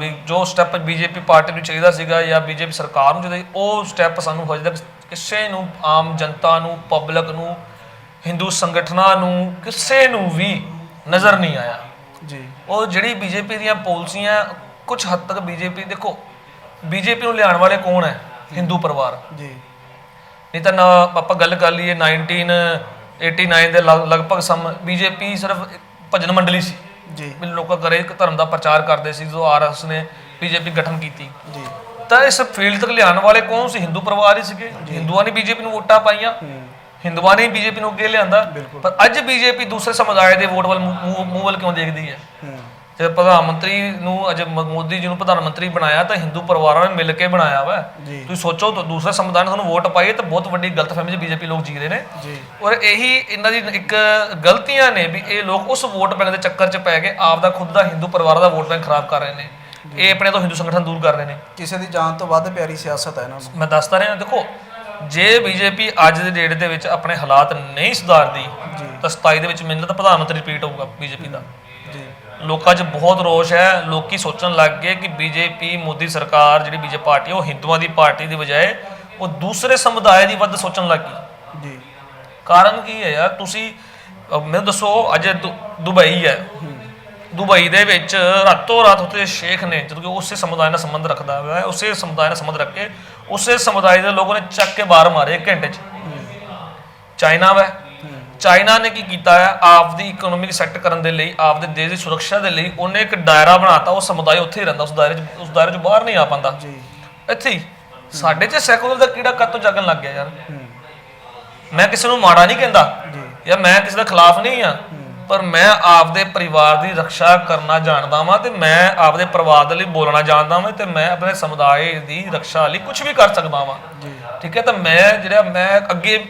ਵੀ ਜੋ ਸਟੈਪ ਬੀਜੇਪੀ ਪਾਰਟੀ ਨੂੰ ਚਾਹੀਦਾ ਸੀਗਾ ਜਾਂ ਬੀਜੇਪੀ ਸਰਕਾਰ ਨੂੰ ਚਾਹੀਦਾ ਉਹ ਸਟੈਪ ਸਾਨੂੰ ਹਜੇ ਤੱਕ ਕਿਸੇ ਨੂੰ ਆਮ ਜਨਤਾ ਨੂੰ ਪਬਲਿਕ ਨੂੰ ਹਿੰਦੂ ਸੰਗਠਨਾਂ ਨੂੰ ਕਿਸੇ ਨੂੰ ਵੀ ਨਜ਼ਰ ਨਹੀਂ ਆਇਆ। ਜੀ। ਉਹ ਜਿਹੜੀ ਬੀਜੇਪੀ ਦੀਆਂ ਪਾਲਿਸੀਆਂ ਕੁਝ ਹੱਦ ਤੱਕ ਬੀਜੇਪੀ ਦੇਖੋ ਬੀਜੇਪੀ ਨੂੰ ਲਿਆਉਣ ਵਾਲੇ ਕੌਣ ਹੈ? ਹਿੰਦੂ ਪਰਿਵਾਰ। ਜੀ। ਨਹੀਂ ਤਾਂ ਨਾ ਆਪਾਂ ਗੱਲ ਕਰ ਲਈਏ 1989 ਦੇ ਲਗ- ਲਗਭਗ ਸਮ ਬੀਜੇਪੀ ਸਿਰਫ ਭਜਨ ਮੰਡਲੀ ਸੀ। ਜੀ। ਲੋਕਾਂ ਕਰੇ ਇੱਕ ਧਰਮ ਦਾ ਪ੍ਰਚਾਰ ਕਰਦੇ ਸੀ ਜਦੋਂ ਆਰਐਸ ਨੇ ਬੀਜੇਪੀ ਗਠਨ ਕੀਤੀ। ਜੀ। ਤਾਂ ਇਸ ਫੀਲਡ ਤੱਕ ਲਿਆਉਣ ਵਾਲੇ ਕੌਣ ਸੀ? ਹਿੰਦੂ ਪਰਿਵਾਰ ਹੀ ਸੀਗੇ। ਹਿੰਦੂਆਂ ਨੇ ਬੀਜੇਪੀ ਨੂੰ ਵੋਟਾਂ ਪਾਈਆਂ। ਹਿੰਦੂਆਂ ਨੇ ਬੀਜੇਪੀ ਨੂੰ ਅੱਗੇ ਲਿਆਂਦਾ ਪਰ ਅੱਜ ਬੀਜੇਪੀ ਦੂਸਰੇ ਸਮੁਦਾਇ ਦੇ ਵੋਟ ਵੱਲ ਮੂੰਹ ਵੱਲ ਕਿਉਂ ਦੇਖਦੀ ਹੈ? ਜਦ ਪ੍ਰਧਾਨ ਮੰਤਰੀ ਨੂੰ ਅਜੇ ਮੋਦੀ ਜੀ ਨੂੰ ਪ੍ਰਧਾਨ ਮੰਤਰੀ ਬਣਾਇਆ ਤਾਂ ਹਿੰਦੂ ਪਰਿਵਾਰਾਂ ਨੇ ਮਿਲ ਕੇ ਬਣਾਇਆ ਵਾ। ਜੀ। ਤੁਸੀਂ ਸੋਚੋ ਤਾਂ ਦੂਸਰੇ ਸਮੁਦਾਇ ਨੇ ਤੁਹਾਨੂੰ ਵੋਟ ਪਾਈ ਤਾਂ ਬਹੁਤ ਵੱਡੀ ਗਲਤਫਹਿਮੀ 'ਚ ਬੀਜੇਪੀ ਲੋਕ ਜੀ ਰਹੇ ਨੇ। ਜੀ। ਔਰ ਇਹੀ ਇਹਨਾਂ ਦੀ ਇੱਕ ਗਲਤੀਆਂ ਨੇ ਵੀ ਇਹ ਲੋਕ ਉਸ ਵੋਟ ਬੈਂਕ ਦੇ ਚੱਕਰ 'ਚ ਪੈ ਕੇ ਆਪ ਦਾ ਖੁਦ ਦਾ ਹਿੰਦੂ ਪਰਿਵਾਰ ਦਾ ਵੋਟ ਬੈਂਕ ਖਰਾਬ ਕਰ ਰਹੇ ਨੇ। ਇਹ ਆਪਣੇ ਤੋਂ ਹਿੰਦੂ ਸੰਗਠਨ ਦੂਰ ਕਰ ਰਹੇ ਨੇ। ਕਿਸੇ ਦੀ ਜਾਨ ਤੋਂ ਵੱਧ ਪਿਆਰੀ ਸਿਆਸਤ ਹੈ ਇਹਨਾਂ ਨੂੰ। ਮੈਂ ਦੱਸਦਾ ਰਿਹਾ ਦੇਖੋ ਜੇ ਬੀਜੇਪੀ ਅੱਜ ਦੇ ਡੇਟ ਦੇ ਵਿੱਚ ਆਪਣੇ ਹਾਲਾਤ ਨਹੀਂ ਸੁਧਾਰਦੀ ਤਾਂ 27 ਦੇ ਵਿੱਚ ਮੈਨੂੰ ਤਾਂ ਪ੍ਰਧਾਨ ਮੰਤਰੀ ਰਿਪੀਟ ਹੋਊਗਾ ਬੀਜੇਪੀ ਦਾ। ਲੋਕਾਂ 'ਚ ਬਹੁਤ ਰੋਸ਼ ਹੈ ਲੋਕੀ ਸੋਚਣ ਲੱਗ ਗਏ ਕਿ ਬੀਜੇਪੀ ਮੋਦੀ ਸਰਕਾਰ ਜਿਹੜੀ ਬੀਜੇਪੀ ਪਾਰਟੀ ਉਹ ਹਿੰਦੂਆਂ ਦੀ ਪਾਰਟੀ ਦੀ ਬਜਾਏ ਉਹ ਦੂਸਰੇ ਸਮੁਦਾਇ ਦੀ ਵੱਧ ਸੋਚਣ ਲੱਗ ਗਈ। ਜੀ। ਕਾਰਨ ਕੀ ਹੈ ਯਾਰ? ਤੁਸੀਂ ਮੈਨੂੰ ਦੱਸੋ ਅੱਜ ਦੁਬਈ ਹੈ। ਦੁਬਈ ਦੇ ਵਿੱਚ ਰਾਤੋਂ ਰਾਤ ਉੱਥੇ ਸ਼ੇਖ ਨੇ ਜਦੋਂ ਕਿ ਉਸੇ ਸਮੁਦਾਇ ਨਾਲ ਸੰਬੰਧ ਰੱਖਦਾ ਹੋਇਆ ਹੈ ਉਸੇ ਸਮੁਦਾਇ ਨਾਲ ਸੰਬੰਧ ਰੱਖ ਕੇ ਉਸੇ ਸਮੁਦਾਇ ਦੇ ਲੋਕਾਂ ਨੇ ਚੱਕ ਕੇ ਬਾਹਰ ਮਾਰੇ ਇੱਕ ਘੰਟੇ 'ਚ। ਚਾਈਨਾ ਵਾ। ਚਾਈਨਾ ਨੇ ਕੀ ਕੀਤਾ ਹੈ? ਆਪ ਦੀ ਇਕਨੋਮਿਕ ਸੈੱਟ ਕਰਨ ਦੇ ਲਈ ਆਪ ਦੇ ਦੇਸ਼ ਦੀ ਸੁਰੱਖਿਆ ਦੇ ਲਈ ਉਹਨੇ ਇੱਕ ਦਾਇਰਾ ਬਣਾਤਾ ਉਹ ਸਮੁਦਾਇ ਉੱਥੇ ਹੀ ਰਹਿੰਦਾ ਉਸ ਦਾਇਰੇ 'ਚ ਉਸ ਦਾਇਰੇ 'ਚ ਬਾਹਰ ਨਹੀਂ ਆ ਪਾਉਂਦਾ। ਜੀ। ਇੱਥੇ ਸਾਡੇ 'ਚ ਸੈਕੂਲਰ ਦਾ ਕੀੜਾ ਕਦ ਤੋਂ ਜਾਗਣ ਲੱਗ ਗਿਆ ਯਾਰ। ਮੈਂ ਕਿਸੇ ਨੂੰ ਮਾੜਾ ਨਹੀਂ ਕਹਿੰਦਾ। ਜੀ। ਜਾਂ ਮੈਂ ਕਿਸੇ ਦੇ ਖਿਲਾਫ ਨਹੀਂ ਆ। ਪਰ ਮੈਂ ਆਪਦੇ ਪਰਿਵਾਰ ਦੀ ਰੱਖਿਆ ਕਰਨਾ ਜਾਣਦਾ ਵਾਂ ਤੇ ਮੈਂ ਆਪਦੇ ਪਰਿਵਾਰ ਦੇ ਲਈ ਬੋਲਣਾ ਜਾਣਦਾ ਵਾਂ ਤੇ ਮੈਂ ਆਪਣੇ ਸਮੁਦਾਇ ਦੀ ਰੱਖਿਆ ਲਈ ਕੁਝ ਵੀ ਕਰ ਸਕਦਾ ਵਾਂ। ਠੀਕ ਹੈ ਤਾਂ ਮੈਂ ਜਿਹੜਾ ਮੈਂ ਅੱਗੇ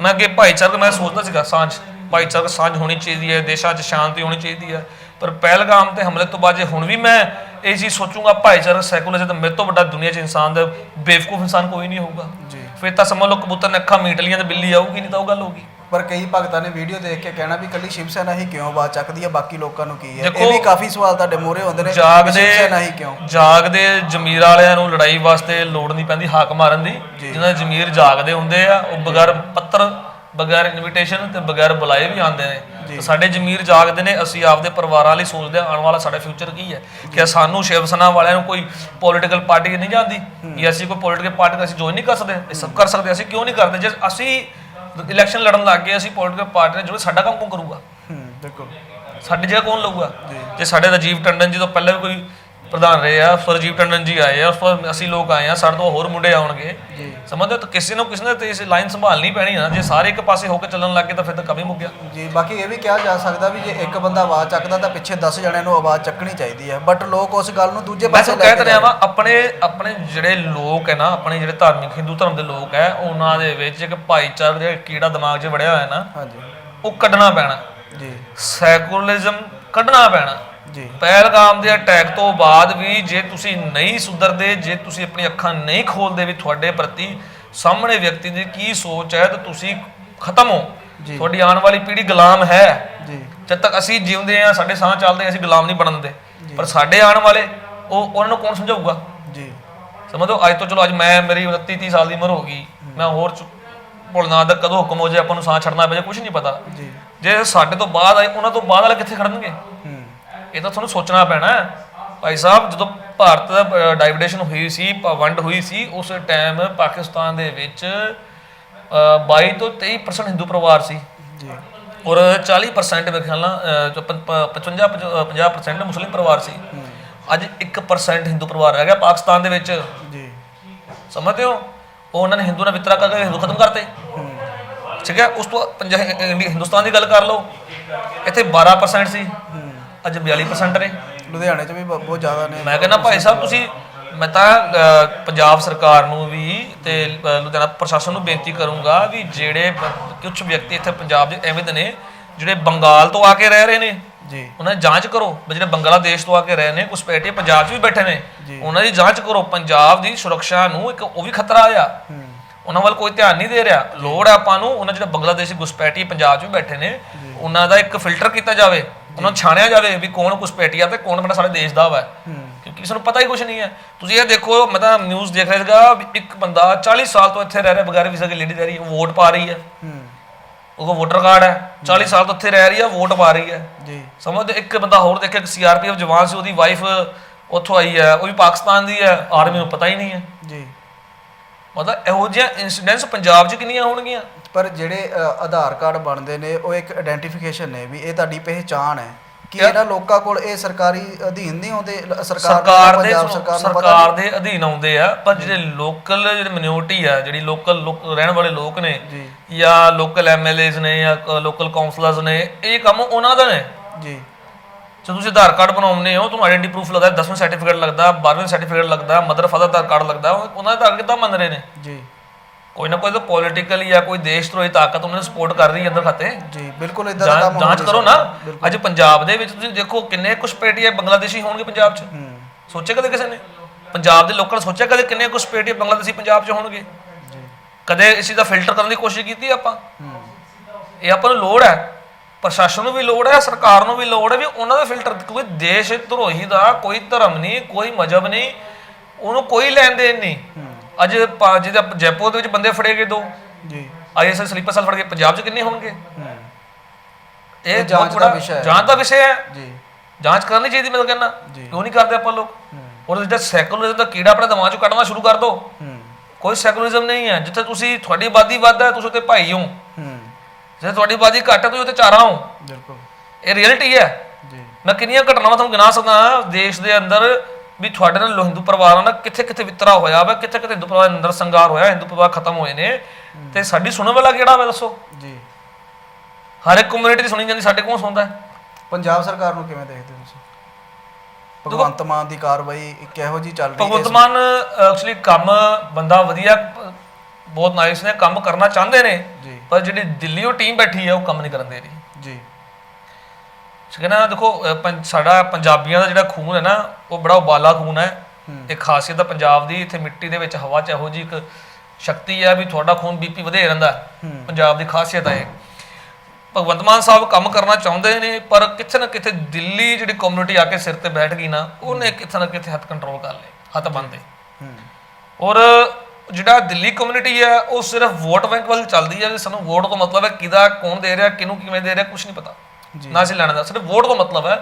ਮੈਂ ਅੱਗੇ ਭਾਈਚਾਰਕ ਮੈਂ ਸੋਚਦਾ ਸੀਗਾ ਸਾਂਝ ਭਾਈਚਾਰਕ ਸਾਂਝ ਹੋਣੀ ਚਾਹੀਦੀ ਹੈ ਦੇਸ਼ਾਂ 'ਚ ਸ਼ਾਂਤੀ ਹੋਣੀ ਚਾਹੀਦੀ ਹੈ। ਪਰ ਪਹਿਲਗਾਮ ਤੇ ਹਮਲੇ ਤੋਂ ਬਾਅਦ ਜੇ ਹੁਣ ਵੀ ਮੈਂ ਇਹ ਚੀਜ਼ ਸੋਚੂਗਾ ਭਾਈਚਾਰਕ ਸੈਕੂਲਰ ਤਾਂ ਮੇਰੇ ਤੋਂ ਵੱਡਾ ਦੁਨੀਆ 'ਚ ਇਨਸਾਨ ਦਾ ਬੇਵਕੂਫ ਇਨਸਾਨ ਕੋਈ ਨਹੀਂ ਹੋਊਗਾ। ਜੀ। ਫਿਰ ਤਾਂ ਸਮਝ ਲਓ ਕਬੂਤਰ ਨੇ ਅੱਖਾਂ ਮੀਟ ਲੀਆਂ ਤੇ ਬਿੱਲੀ ਆਊਗੀ ਨਹੀਂ ਤਾਂ ਉਹ ਗੱਲ ਹੋਊਗੀ ਪਰ ਕਈ ਭਗਤਾਂ ਨੇ ਵੀਡੀਓ ਦੇਖ ਕੇ ਕਹਿਣਾ ਵੀ ਕੱਲੀ ਸ਼ਿਵ ਸੈਨਾ ਹੀ ਕਿਉਂ ਬਾਤ ਚੱਕਦੀ ਹੈ ਬਾਕੀ ਲੋਕਾਂ ਨੂੰ ਕੀ ਹੈ? ਇਹ ਦੇਖੋ, ਵੀ ਕਾਫੀ ਸਵਾਲ ਤੁਹਾਡੇ ਮੂਹਰੇ ਹੁੰਦੇ ਨੇ ਵੀ ਜਾਗਦੇ ਸ਼ਿਵ ਸੈਨਾ ਹੀ ਕਿਉਂ? ਜਾਗਦੇ ਜ਼ਮੀਰ ਵਾਲਿਆਂ ਨੂੰ ਲੜਾਈ ਵਾਸਤੇ ਲੋੜ ਨਹੀਂ ਪੈਂਦੀ ਹਾਕ ਮਾਰਨ ਦੀ। ਜਿਨ੍ਹਾਂ ਦੇ ਜ਼ਮੀਰ ਜਾਗਦੇ ਹੁੰਦੇ ਆ ਉਹ ਬਗੈਰ ਪੱਤਰ ਬਗੈਰ ਇਨਵੀਟੇਸ਼ਨ ਤੇ ਬਗੈਰ ਬੁਲਾਏ ਵੀ ਆਉਂਦੇ ਨੇ। ਤੇ ਸਾਡੇ ਜ਼ਮੀਰ ਜਾਗਦੇ ਨੇ ਅਸੀਂ ਆਪਦੇ ਪਰਿਵਾਰਾਂ ਲਈ ਸੋਚਦੇ ਹਾਂ ਆਉਣ ਵਾਲਾ ਸਾਡਾ ਫਿਊਚਰ ਕੀ ਹੈ? ਕਿ ਸਾਨੂੰ ਸ਼ਿਵ ਸੈਨਾ ਵਾਲਿਆਂ ਨੂੰ ਕੋਈ ਪੋਲੀਟੀਕਲ ਪਾਰਟੀ ਨਹੀਂ ਜਾਂਦੀ? ਕਿ ਅਸੀਂ ਕੋਈ ਪੋਲੀਟੀਕਲ ਪਾਰਟੀ ਅਸੀਂ ਜੁਆਇਨ ਨਹੀਂ ਕਰ ਸਕਦੇ ਇਹ ਸਭ ਕਰ ਸਕਦੇ ਅਸੀਂ ਕਿਉਂ ਨਹੀਂ ਕਰਦੇ? ਜੇ ਅਸੀਂ ਇਲੈਕਸ਼ਨ ਲੜਨ ਲੱਗ ਗਏ ਅਸੀਂ ਪੋਲੀਟੀਕਲ ਪਾਰਟੀ ਨਾਲ ਜੁੜੇ ਸਾਡਾ ਕੰਮ ਕੌਣ ਕਰੂਗਾ? ਹੂੰ ਬਿਲਕੁਲ। ਸਾਡੀ ਜਗ੍ਹਾ ਕੌਣ ਲਊਗਾ? ਜੇ ਸਾਡੇ ਰਾਜੀਵ ਟੰਡਨ ਜੀ ਤੋਂ ਪਹਿਲਾਂ ਵੀ ਕੋਈ ਪ੍ਰਧਾਨ ਰਹੇ ਆ ਫਿਰ ਰਾਜੀਵ ਟੰਡਨ ਜੀ ਆਏ ਆ ਉਸ ਤੋਂ ਬਾਅਦ ਅਸੀਂ ਲੋਕ ਆਏ ਆ ਸਾਡੇ ਤੋਂ ਹੋਰ ਮੁੰਡੇ ਆਉਣਗੇ। ਸਮਝਦੇ ਹੋ ਤਾਂ ਕਿਸੇ ਨੂੰ ਕਿਸੇ ਨੇ ਤੇ ਇਸ ਲਾਈਨ ਸੰਭਾਲਣੀ ਪੈਣੀ ਆ ਜੇ ਸਾਰੇ ਇੱਕ ਪਾਸੇ ਹੋ ਕੇ ਚੱਲਣ ਲੱਗੇ ਤਾਂ ਫਿਰ ਤਾਂ ਕਮੀ ਮੁੱਕ ਗਿਆ। ਜੀ ਬਾਕੀ ਇਹ ਵੀ ਕਿਹਾ ਜਾ ਸਕਦਾ ਵੀ ਜੇ ਇੱਕ ਬੰਦਾ ਆਵਾਜ਼ ਚੱਕਦਾ ਤਾਂ ਪਿੱਛੇ 10 ਜਣਿਆਂ ਨੂੰ ਆਵਾਜ਼ ਚੱਕਣੀ ਚਾਹੀਦੀ ਹੈ ਬਟ ਲੋਕ ਉਸ ਗੱਲ ਨੂੰ ਦੂਜੇ ਮੈਂ ਪਾਸੇ ਤੁਹਾਨੂੰ ਲੈ ਕਹਿ ਕੇ ਤਾਂ ਰਿਹਾ ਵਾਂ ਆਪਣੇ ਆਪਣੇ ਜਿਹੜੇ ਲੋਕ ਹੈ ਨਾ ਆਪਣੇ ਜਿਹੜੇ ਧਾਰਮਿਕ ਹਿੰਦੂ ਧਰਮ ਦੇ ਲੋਕ ਹੈ ਉਹਨਾਂ ਦੇ ਵਿੱਚ ਇੱਕ ਭਾਈਚਾਰਾ ਜਿਹੜਾ ਕੀੜਾ ਦਿਮਾਗ 'ਚ ਵੜਿਆ ਹੋਇਆ ਨਾ ਹਾਂਜੀ। ਉਹ ਕੱਢਣਾ ਪੈਣਾ। ਜੀ। ਸੈਕੂਲਰਿਜ਼ਮ ਕੱਢਣਾ ਪੈਣਾ। ਜੀ। ਪਹਿਲਗਾਮ ਦੇ ਅਟੈਕ ਤੋਂ ਬਾਅਦ ਵੀ ਜੇ ਤੁਸੀਂ ਨਹੀਂ ਸੁਧਰਦੇ ਜੇ ਤੁਸੀਂ ਆਪਣੀ ਅੱਖਾਂ ਨਹੀਂ ਖੋਲਦੇ ਵੀ ਤੁਹਾਡੇ ਪ੍ਰਤੀ ਸਾਹਮਣੇ ਵਿਅਕਤੀ ਦੀ ਕੀ ਸੋਚ ਹੈ ਤਾਂ ਤੁਸੀਂ ਖਤਮ ਹੋ। ਤੁਹਾਡੀ ਆਉਣ ਵਾਲੀ ਪੀੜ੍ਹੀ ਗੁਲਾਮ ਹੈ। ਜੀ। ਜਦ ਤੱਕ ਅਸੀਂ ਜਿਉਂਦੇ ਆ ਸਾਡੇ ਸਾਹ ਚੱਲਦੇ ਅਸੀਂ ਗੁਲਾਮ ਨਹੀਂ ਬਣਨ ਦੇ ਪਰ ਸਾਡੇ ਆਉਣ ਵਾਲੇ ਉਹ ਉਹਨਾਂ ਨੂੰ ਕੌਣ ਸਮਝਾਊਗਾ? ਜੀ। ਸਮਝੋ ਅੱਜ ਤੋਂ ਚਲੋ ਅੱਜ ਮੈਂ ਮੇਰੀ 29 30 ਸਾਲ ਦੀ ਉਮਰ ਹੋ ਗਈ। ਮੈਂ ਹੋਰ ਭੁੱਲਣਾ ਦਾ ਕਦੋਂ ਹੁਕਮ ਹੋ ਜਾਏ ਆਪਾਂ ਨੂੰ ਸਾਹ ਛੱਡਣਾ ਪੈ ਜਾਏ ਕੁਝ ਨਹੀਂ ਪਤਾ। ਜੀ। ਜੇ ਸਾਡੇ ਤੋਂ ਬਾਅਦ ਆਏ ਉਹਨਾਂ ਤੋਂ ਬਾਅਦ ਵਾਲੇ ਕਿੱਥੇ ਖੜਨਗੇ? ਇਹ ਤਾਂ ਤੁਹਾਨੂੰ ਸੋਚਣਾ ਪੈਣਾ ਭਾਈ ਸਾਹਿਬ ਜਦੋਂ ਭਾਰਤ ਦਾ ਡਾਈਵਰੇਸ਼ਨ ਹੋਈ ਸੀ ਵੰਡ ਹੋਈ ਸੀ ਉਸ ਟਾਈਮ ਪਾਕਿਸਤਾਨ ਦੇ ਵਿੱਚ ਅ, 22 ਤੋਂ 23% ਹਿੰਦੂ ਪਰਿਵਾਰ ਸੀ। ਜੀ। ਔਰ 40% ਮੇਰੇ ਖਿਆਲ ਨਾਲ ਅ, ਜੋ ਪੰ- ਪ- 55 ਪੰ- 50% ਮੁਸਲਿਮ ਪਰਿਵਾਰ ਸੀ। ਅੱਜ 1% ਹਿੰਦੂ ਪਰਿਵਾਰ ਰਹਿ ਗਿਆ ਪਾਕਿਸਤਾਨ ਦੇ ਵਿੱਚ। ਜੀ। ਸਮਝਦੇ ਹੋ? ਉਹ ਉਹਨਾਂ ਨੇ ਹਿੰਦੂ ਨਾਲ ਵਿਤਕਰਾ ਕਰਕੇ ਹਿੰਦੂ ਖਤਮ ਕਰਤੇ। ਠੀਕ ਹੈ? ਉਸ ਤੋਂ ਪੰਜਾ ਇੰਡੀ- ਹਿੰਦੁਸਤਾਨ ਦੀ ਗੱਲ ਕਰ ਲਓ। ਇੱਥੇ 12% ਸੀ। ਅੱਜ 42% ਨੇ। ਲੁਧਿਆਣੇ 'ਚ ਵੀ ਬ- ਬਹੁਤ ਜ਼ਿਆਦਾ ਨੇ। ਮੈਂ ਕਹਿੰਦਾ ਭਾਈ ਸਾਹਿਬ ਤੁਸੀਂ ਮੈਂ ਤਾਂ ਪੰਜਾਬ ਸਰਕਾਰ ਨੂੰ ਵੀ ਤੇ ਲੁਧਿਆਣਾ ਪ੍ਰਸ਼ਾਸਨ ਨੂੰ ਬੇਨਤੀ ਕਰੂੰਗਾ ਵੀ ਜਿਹੜੇ ਕੁਝ ਵਿਅਕਤੀ ਇੱਥੇ ਪੰਜਾਬ ਦੇ ਐਵੇਂ ਦੇ ਨੇ ਜਿਹੜੇ ਬੰਗਾਲ ਤੋਂ ਆ ਕੇ ਰਹਿ ਰਹੇ ਨੇ ਜੀ। ਉਹਨਾਂ ਦੀ ਜਾਂਚ ਕਰੋ। ਵੀ ਜਿਹੜੇ ਬੰਗਲਾਦੇਸ਼ ਤੋਂ ਆ ਕੇ ਰਹੇ ਨੇ ਘੁਸਪੈਠੀਏ ਪੰਜਾਬ 'ਚ ਵੀ ਬੈਠੇ ਨੇ। ਉਹਨਾਂ ਦੀ ਜਾਂਚ ਕਰੋ। ਪੰਜਾਬ ਦੀ ਸੁਰੱਖਿਆ ਨੂੰ ਇੱਕ ਉਹ ਵੀ ਖਤਰਾ ਆ। ਉਹਨਾਂ ਵੱਲ ਕੋਈ ਧਿਆਨ ਨਹੀਂ ਦੇ ਰਿਹਾ। ਲੋੜ ਹੈ ਆਪਾਂ ਨੂੰ ਉਹਨਾਂ ਜਿਹੜੇ ਬੰਗਲਾਦੇਸ਼ੀ ਘੁਸਪੈਠੀਏ ਪੰਜਾਬ 'ਚ ਵੀ ਬੈਠੇ ਨੇ ਉਹਨਾਂ ਦਾ ਇੱਕ ਫਿਲਟਰ ਕੀਤਾ ਜਾਵੇ। ਉਹਨਾਂ ਨੂੰ ਛਾਣਿਆ ਜਾਵੇ ਵੀ ਕੌਣ ਘੁਸਪੈਠੀਆ ਤੇ ਕੌਣ ਬਣਾ ਸਾਡੇ ਦੇਸ਼ ਦਾ ਵਾ। ਹੂੰ। ਕਿਉਂਕਿ ਕਿਸੇ ਨੂੰ ਪਤਾ ਹੀ ਕੁਝ ਨਹੀਂ ਹੈ। ਤੁਸੀਂ ਇਹ ਦੇਖੋ ਮੈਂ ਤਾਂ ਨਿਊਜ਼ ਦੇਖ ਰਿਹਾ ਸੀਗਾ ਇੱਕ ਬੰਦਾ 40 ਸਾਲ ਤੋਂ ਇੱਥੇ ਰਹਿ ਰਿਹਾ ਬਗੈਰ ਵੀਜ਼ਾ ਦੀ ਲੇਡੀ ਰਹਿ ਰਹੀ ਹੈ ਵੋਟ ਪਾ ਰਹੀ ਹੈ। ਉਹ ਵੋਟਰ ਕਾਰਡ ਹੈ 40 ਸਾਲ ਤੋਂ ਇੱਥੇ ਰਹਿ ਰਹੀ ਹੈ ਵੋਟ ਪਾ ਰਹੀ ਹੈ। ਜੀ। ਸਮਝਦੇ ਇੱਕ ਬੰਦਾ ਹੋਰ ਦੇਖਿਆ ਇੱਕ ਸੀਆਰਪੀਐਫ ਜਵਾਨ ਸੀ ਉਹਦੀ ਵਾਈਫ ਉੱਥੋਂ ਆਈ ਹੈ ਉਹ ਵੀ ਪਾਕਿਸਤਾਨ ਦੀ ਹੈ ਆਰਮੀ ਨੂੰ ਪਤਾ ਹੀ ਨਹੀਂ ਹੈ। ਜੀ। ਮਤਲਬ ਇਹੋ ਜਿਹੀਆਂ ਇਨਸੀਡੈਂਟਸ ਪੰਜਾਬ 'ਚ ਕਿੰਨੀਆਂ ਹੋਣਗੀਆਂ? ਪਰ ਜਿਹੜੇ ਅ, ਆਧਾਰ ਕਾਰਡ ਬਣਦੇ ਨੇ ਉਹ ਇੱਕ ਆਇਡੈਂਟੀਫਿਕੇਸ਼ਨ ਨੇ ਵੀ ਇਹ ਤੁਹਾਡੀ ਪਹਿਚਾਣ ਹੈ। ਕਿ? ਇਹਨਾਂ ਲੋਕਾਂ ਕੋਲ ਇਹ ਸਰਕਾਰੀ ਅਧੀਨ ਨਹੀਂ ਆਉਂਦੇ? ਲ- ਸਰਕਾਰ ਦੇ ਪੰਜਾਬ ਸਰਕਾਰ ਨੂੰ ਪਤਾ ਸਰਕਾਰ ਦੇ ਅਧੀਨ ਆਉਂਦੇ ਆ ਪਰ ਜਿਹੜੇ ਲੋਕਲ ਜਿਹੜੇ ਮਿਨੋਰਟੀ ਆ ਜਿਹੜੀ ਲੋਕਲ ਰਹਿਣ ਵਾਲੇ ਲੋਕ ਨੇ ਜੀ। ਜਾਂ ਲੋਕਲ ਐਮਐਲਏਜ਼ ਨੇ ਜਾਂ ਲੋਕਲ ਕਾਉਂਸਲਰਸ ਨੇ ਇਹ ਕੰਮ ਉਹਨਾਂ ਦਾ ਨੇ। ਜੀ। ਜਦੋਂ ਤੁਸੀਂ ਆਧਾਰ ਕਾਰਡ ਬਣਾਉਂਦੇ ਹੋ ਤੁਹਾਨੂੰ ਆਇਡੈਂਟੀ ਪ੍ਰੂਫ ਲੱਗਦਾ 10ਵਾਂ ਸਰਟੀਫਿਕੇਟ ਲੱਗਦਾ 12ਵਾਂ ਸਰਟੀਫਿਕੇਟ ਲੱਗਦਾ ਮਦਰ ਫਾਦਰ ਦਾ ਕਾਰਡ ਲੱਗਦਾ ਉਹ- ਉਹਨਾਂ ਦਾ ਆਧਾਰ ਕਿੱਦਾਂ ਮੰਨ ਰਹੇ ਨੇ? ਜੀ। ਕੋਈ ਨਾ ਕੋਈ ਤਾਂ ਪੋਲੀਟੀਕਲੀ ਜਾਂ ਕੋਈ ਦੇਸ਼ ਧਰੋਹੀ ਤਾਕਤ ਉਹਨਾਂ ਨੂੰ ਸਪੋਰਟ ਕਰ ਰਹੀ ਹੈ ਅੰਦਰ ਖਾਤੇ। ਜੀ ਬਿਲਕੁਲ ਇਦਾਂ ਦਾ ਕੰਮ ਜਾਂਚ ਕਰੋ ਨਾ। ਅੱਜ ਪੰਜਾਬ ਦੇ ਵਿੱਚ ਤੁਸੀਂ ਦੇਖੋ ਕਿੰਨੇ ਕੁ ਸਪੇਟੀਏ ਬੰਗਲਾਦੇਸ਼ੀ ਹੋਣਗੇ ਪੰਜਾਬ 'ਚ। ਸੋਚਿਆ ਕਦੇ ਕਿਸੇ ਨੇ? ਪੰਜਾਬ ਦੇ ਲੋਕਾਂ ਨੇ ਸੋਚਿਆ ਕਦੇ ਕਿੰਨੇ ਕੁ ਸਪੇਟੀਏ ਬੰਗਲਾਦੇਸ਼ੀ ਪੰਜਾਬ 'ਚ ਹੋਣਗੇ? ਜੀ। ਕਦੇ ਇਸ ਦਾ ਫਿਲਟਰ ਕਰਨ ਦੀ ਕੋਸ਼ਿਸ਼ ਕੀਤੀ ਆਪਾਂ? ਇਹ ਆਪਾਂ ਨੂੰ ਲੋੜ ਹੈ। ਪ੍ਰਸ਼ਾਸਨ ਨੂੰ ਵੀ ਲੋੜ ਹੈ ਸਰਕਾਰ ਨੂੰ ਵੀ ਲੋੜ ਹੈ ਵੀ ਉਹਨਾਂ ਦਾ ਫਿਲਟਰ ਕੋਈ ਦੇਸ਼ ਧਰੋਹੀ ਦਾ ਕੋਈ ਧਰਮ ਨਹੀਂ ਕੋਈ ਮਜਹਬ ਨਹੀਂ ਉਹਨੂੰ ਕੋਈ ਲੈਣ ਦੇਣ ਨਹੀਂ। ਅੱਜ ਪਾ- ਜਿਹਦਾ ਜੈਪੁਰ ਦੇ ਵਿੱਚ ਬੰਦੇ ਫੜੇ ਗਏ ਦੋ। ਜੀ। ਆਈਐਸਐਸ ਸਲੀਪਰ ਸੈੱਲ ਫੜ ਕੇ ਪੰਜਾਬ 'ਚ ਕਿੰਨੇ ਹੋਣਗੇ? ਹੂੰ। ਇਹ ਇਹ ਜਾਂਚ ਬਹੁਤ ਦਾ ਬੜਾ- ਵਿਸ਼ਾ ਹੈ। ਜਾਂਚ ਦਾ ਵਿਸ਼ਾ ਹੈ। ਜੀ। ਜਾਂਚ ਕਰਨੀ ਚਾਹੀਦੀ ਮੈਂ ਤਾਂ ਕਹਿੰਦਾ ਜੀ। ਕਿਉਂ ਨਹੀਂ ਕਰਦੇ ਆਪਾਂ ਲੋਕ? ਔਰ ਜਿਹੜਾ ਸੈਕੂਲਰਿਜ਼ਮ ਦਾ ਕੀੜਾ ਆਪਣੇ ਦਿਮਾਗ 'ਚੋਂ ਕੱਢਣਾ ਸ਼ੁਰੂ ਕਰ ਦਿਓ ਹੂੰ। ਕੋਈ ਸੈਕੂਲਰਿਜ਼ਮ ਨਹੀਂ ਹੈ। ਜਿੱਥੇ ਤੁਸੀਂ ਤੁਹਾਡੀ ਆਬਾਦੀ ਵੱਧ ਹੈ ਤੁਸੀਂ ਉੱਥੇ ਭਾਈ ਹੋ। ਹੂੰ। ਜੇ ਤੁਹਾਡੀ ਆਬਾਦੀ ਘੱਟ ਹੈ ਤੁਸੀਂ ਉੱਥੇ ਚਾਰਾ ਹੋ। ਬਿਲਕੁਲ। ਇਹ ਰਿਐਲਿਟੀ ਹੈ। ਜੀ। ਮੈਂ ਕਿੰਨੀਆਂ ਘਟਨਾਵਾਂ ਤੁਹਾਨੂੰ ਗਿਣਾ ਸਕਦਾ ਹਾਂ। ਦੇਸ਼ ਦੇ ਅੰਦਰ ਵੀ ਤੁਹਾਡੇ ਨਾਲ ਹਿੰਦੂ ਪਰਿਵਾਰਾਂ ਦਾ ਕਿੱਥੇ ਕਿੱਥੇ ਵਿਤਰਾ ਹੋਇਆ ਵਾ ਕਿੱਥੇ ਕਿੱਥੇ ਹਿੰਦੂ ਪਰਿਵਾਰ ਅੰਦਰ ਸੰਗਾਰ ਹੋਇਆ ਹਿੰਦੂ ਪਰਿਵਾਰ ਖਤਮ ਹੋਏ ਨੇ। ਤੇ ਸਾਡੀ ਸੁਣਨ ਵਾਲਾ ਕਿਹੜਾ ਵਾ ਦੱਸੋ? ਜੀ। ਹਰ ਇੱਕ ਕਮਿਊਨਿਟੀ ਦੀ ਸੁਣੀ ਜਾਂਦੀ ਸਾਡੇ ਕੋਲ ਸੁਣਦਾ? ਪੰਜਾਬ ਸਰਕਾਰ ਨੂੰ ਕਿਵੇਂ ਦੇਖਦੇ ਹੋ ਤੁਸੀਂ? ਭਗਵੰਤ ਮਾਨ ਦੀ ਕਾਰਵਾਈ ਕਿਹੋ ਜੀ ਚੱਲ ਰਹੀ ਹੈ ਭਗਵੰਤ ਮਾਨ ਐਕਚੁਅਲੀ ਕੰਮ ਬੰਦਾ ਵਧੀਆ ਬਹੁਤ ਨਾਈਸ ਨੇ ਕੰਮ ਕਰਨਾ ਚਾਹੁੰਦੇ ਨੇ। ਪਰ ਜਿਹੜੀ ਦਿੱਲੀੋਂ ਟੀਮ ਬੈਠੀ ਹੈ ਉਹ ਕੰਮ ਨਹੀਂ ਕਰਨ ਦੇ ਰਹੀ। ਜੀ ਠੀਕ ਹੈ ਨਾ ਦੇਖੋ ਅਹ, ਪੰ- ਸਾਡਾ ਪੰਜਾਬੀਆਂ ਦਾ ਜਿਹੜਾ ਖੂਨ ਹੈ ਨਾ ਉਹ ਬੜਾ ਉਬਾਲਾ ਖੂਨ ਹੈ। ਇੱਕ ਖਾਸੀਅਤ ਹੈ ਪੰਜਾਬ ਦੀ ਇੱਥੇ ਮਿੱਟੀ ਦੇ ਵਿੱਚ ਹਵਾ 'ਚ ਇਹੋ ਜੀ ਇੱਕ ਸ਼ਕਤੀ ਹੈ ਵੀ ਤੁਹਾਡਾ ਖੂਨ ਬੀਪੀ ਵਧੇ ਰਹਿੰਦਾ ਹੈ। ਪੰਜਾਬ ਦੀ ਖਾਸੀਅਤ ਹੈ ਇਹ। ਭਗਵੰਤ ਮਾਨ ਸਾਹਿਬ ਕੰਮ ਕਰਨਾ ਚਾਹੁੰਦੇ ਨੇ ਪਰ ਕਿੱਥੇ ਨਾ ਕਿੱਥੇ ਦਿੱਲੀ ਜਿਹੜੀ ਕਮਿਊਨਿਟੀ ਆ ਕੇ ਸਿਰ ਤੇ ਬੈਠ ਗਈ ਨਾ ਉਹਨੇ ਕਿੱਥੇ ਨਾ ਕਿੱਥੇ ਹੱਥ ਕੰਟਰੋਲ ਕਰ ਲਏ ਹੱਥ ਹੂੰ। ਔਰ ਜਿਹੜਾ ਦਿੱਲੀ ਕਮਿਊਨਿਟੀ ਹੈ ਉਹ ਸਿਰਫ ਵੋਟ ਬੈਂਕ ਵੱਲ ਚੱਲਦੀ ਹੈ ਵੀ ਸਾਨੂੰ ਵੋਟ ਤੋਂ ਮਤਲਬ ਹੈ ਕਿਹਦਾ ਕੌਣ ਦੇ ਰਿਹਾ ਕਿਹਨੂੰ ਕਿਵੇਂ ਦੇ ਰਿਹਾ ਕੁਝ ਨਹੀਂ ਪਤਾ। ਨਾ ਅਸੀਂ ਲੈਣਾ ਦਾ ਸਿਰਫ ਵੋਟ ਤੋਂ ਮਤਲਬ ਹੈ।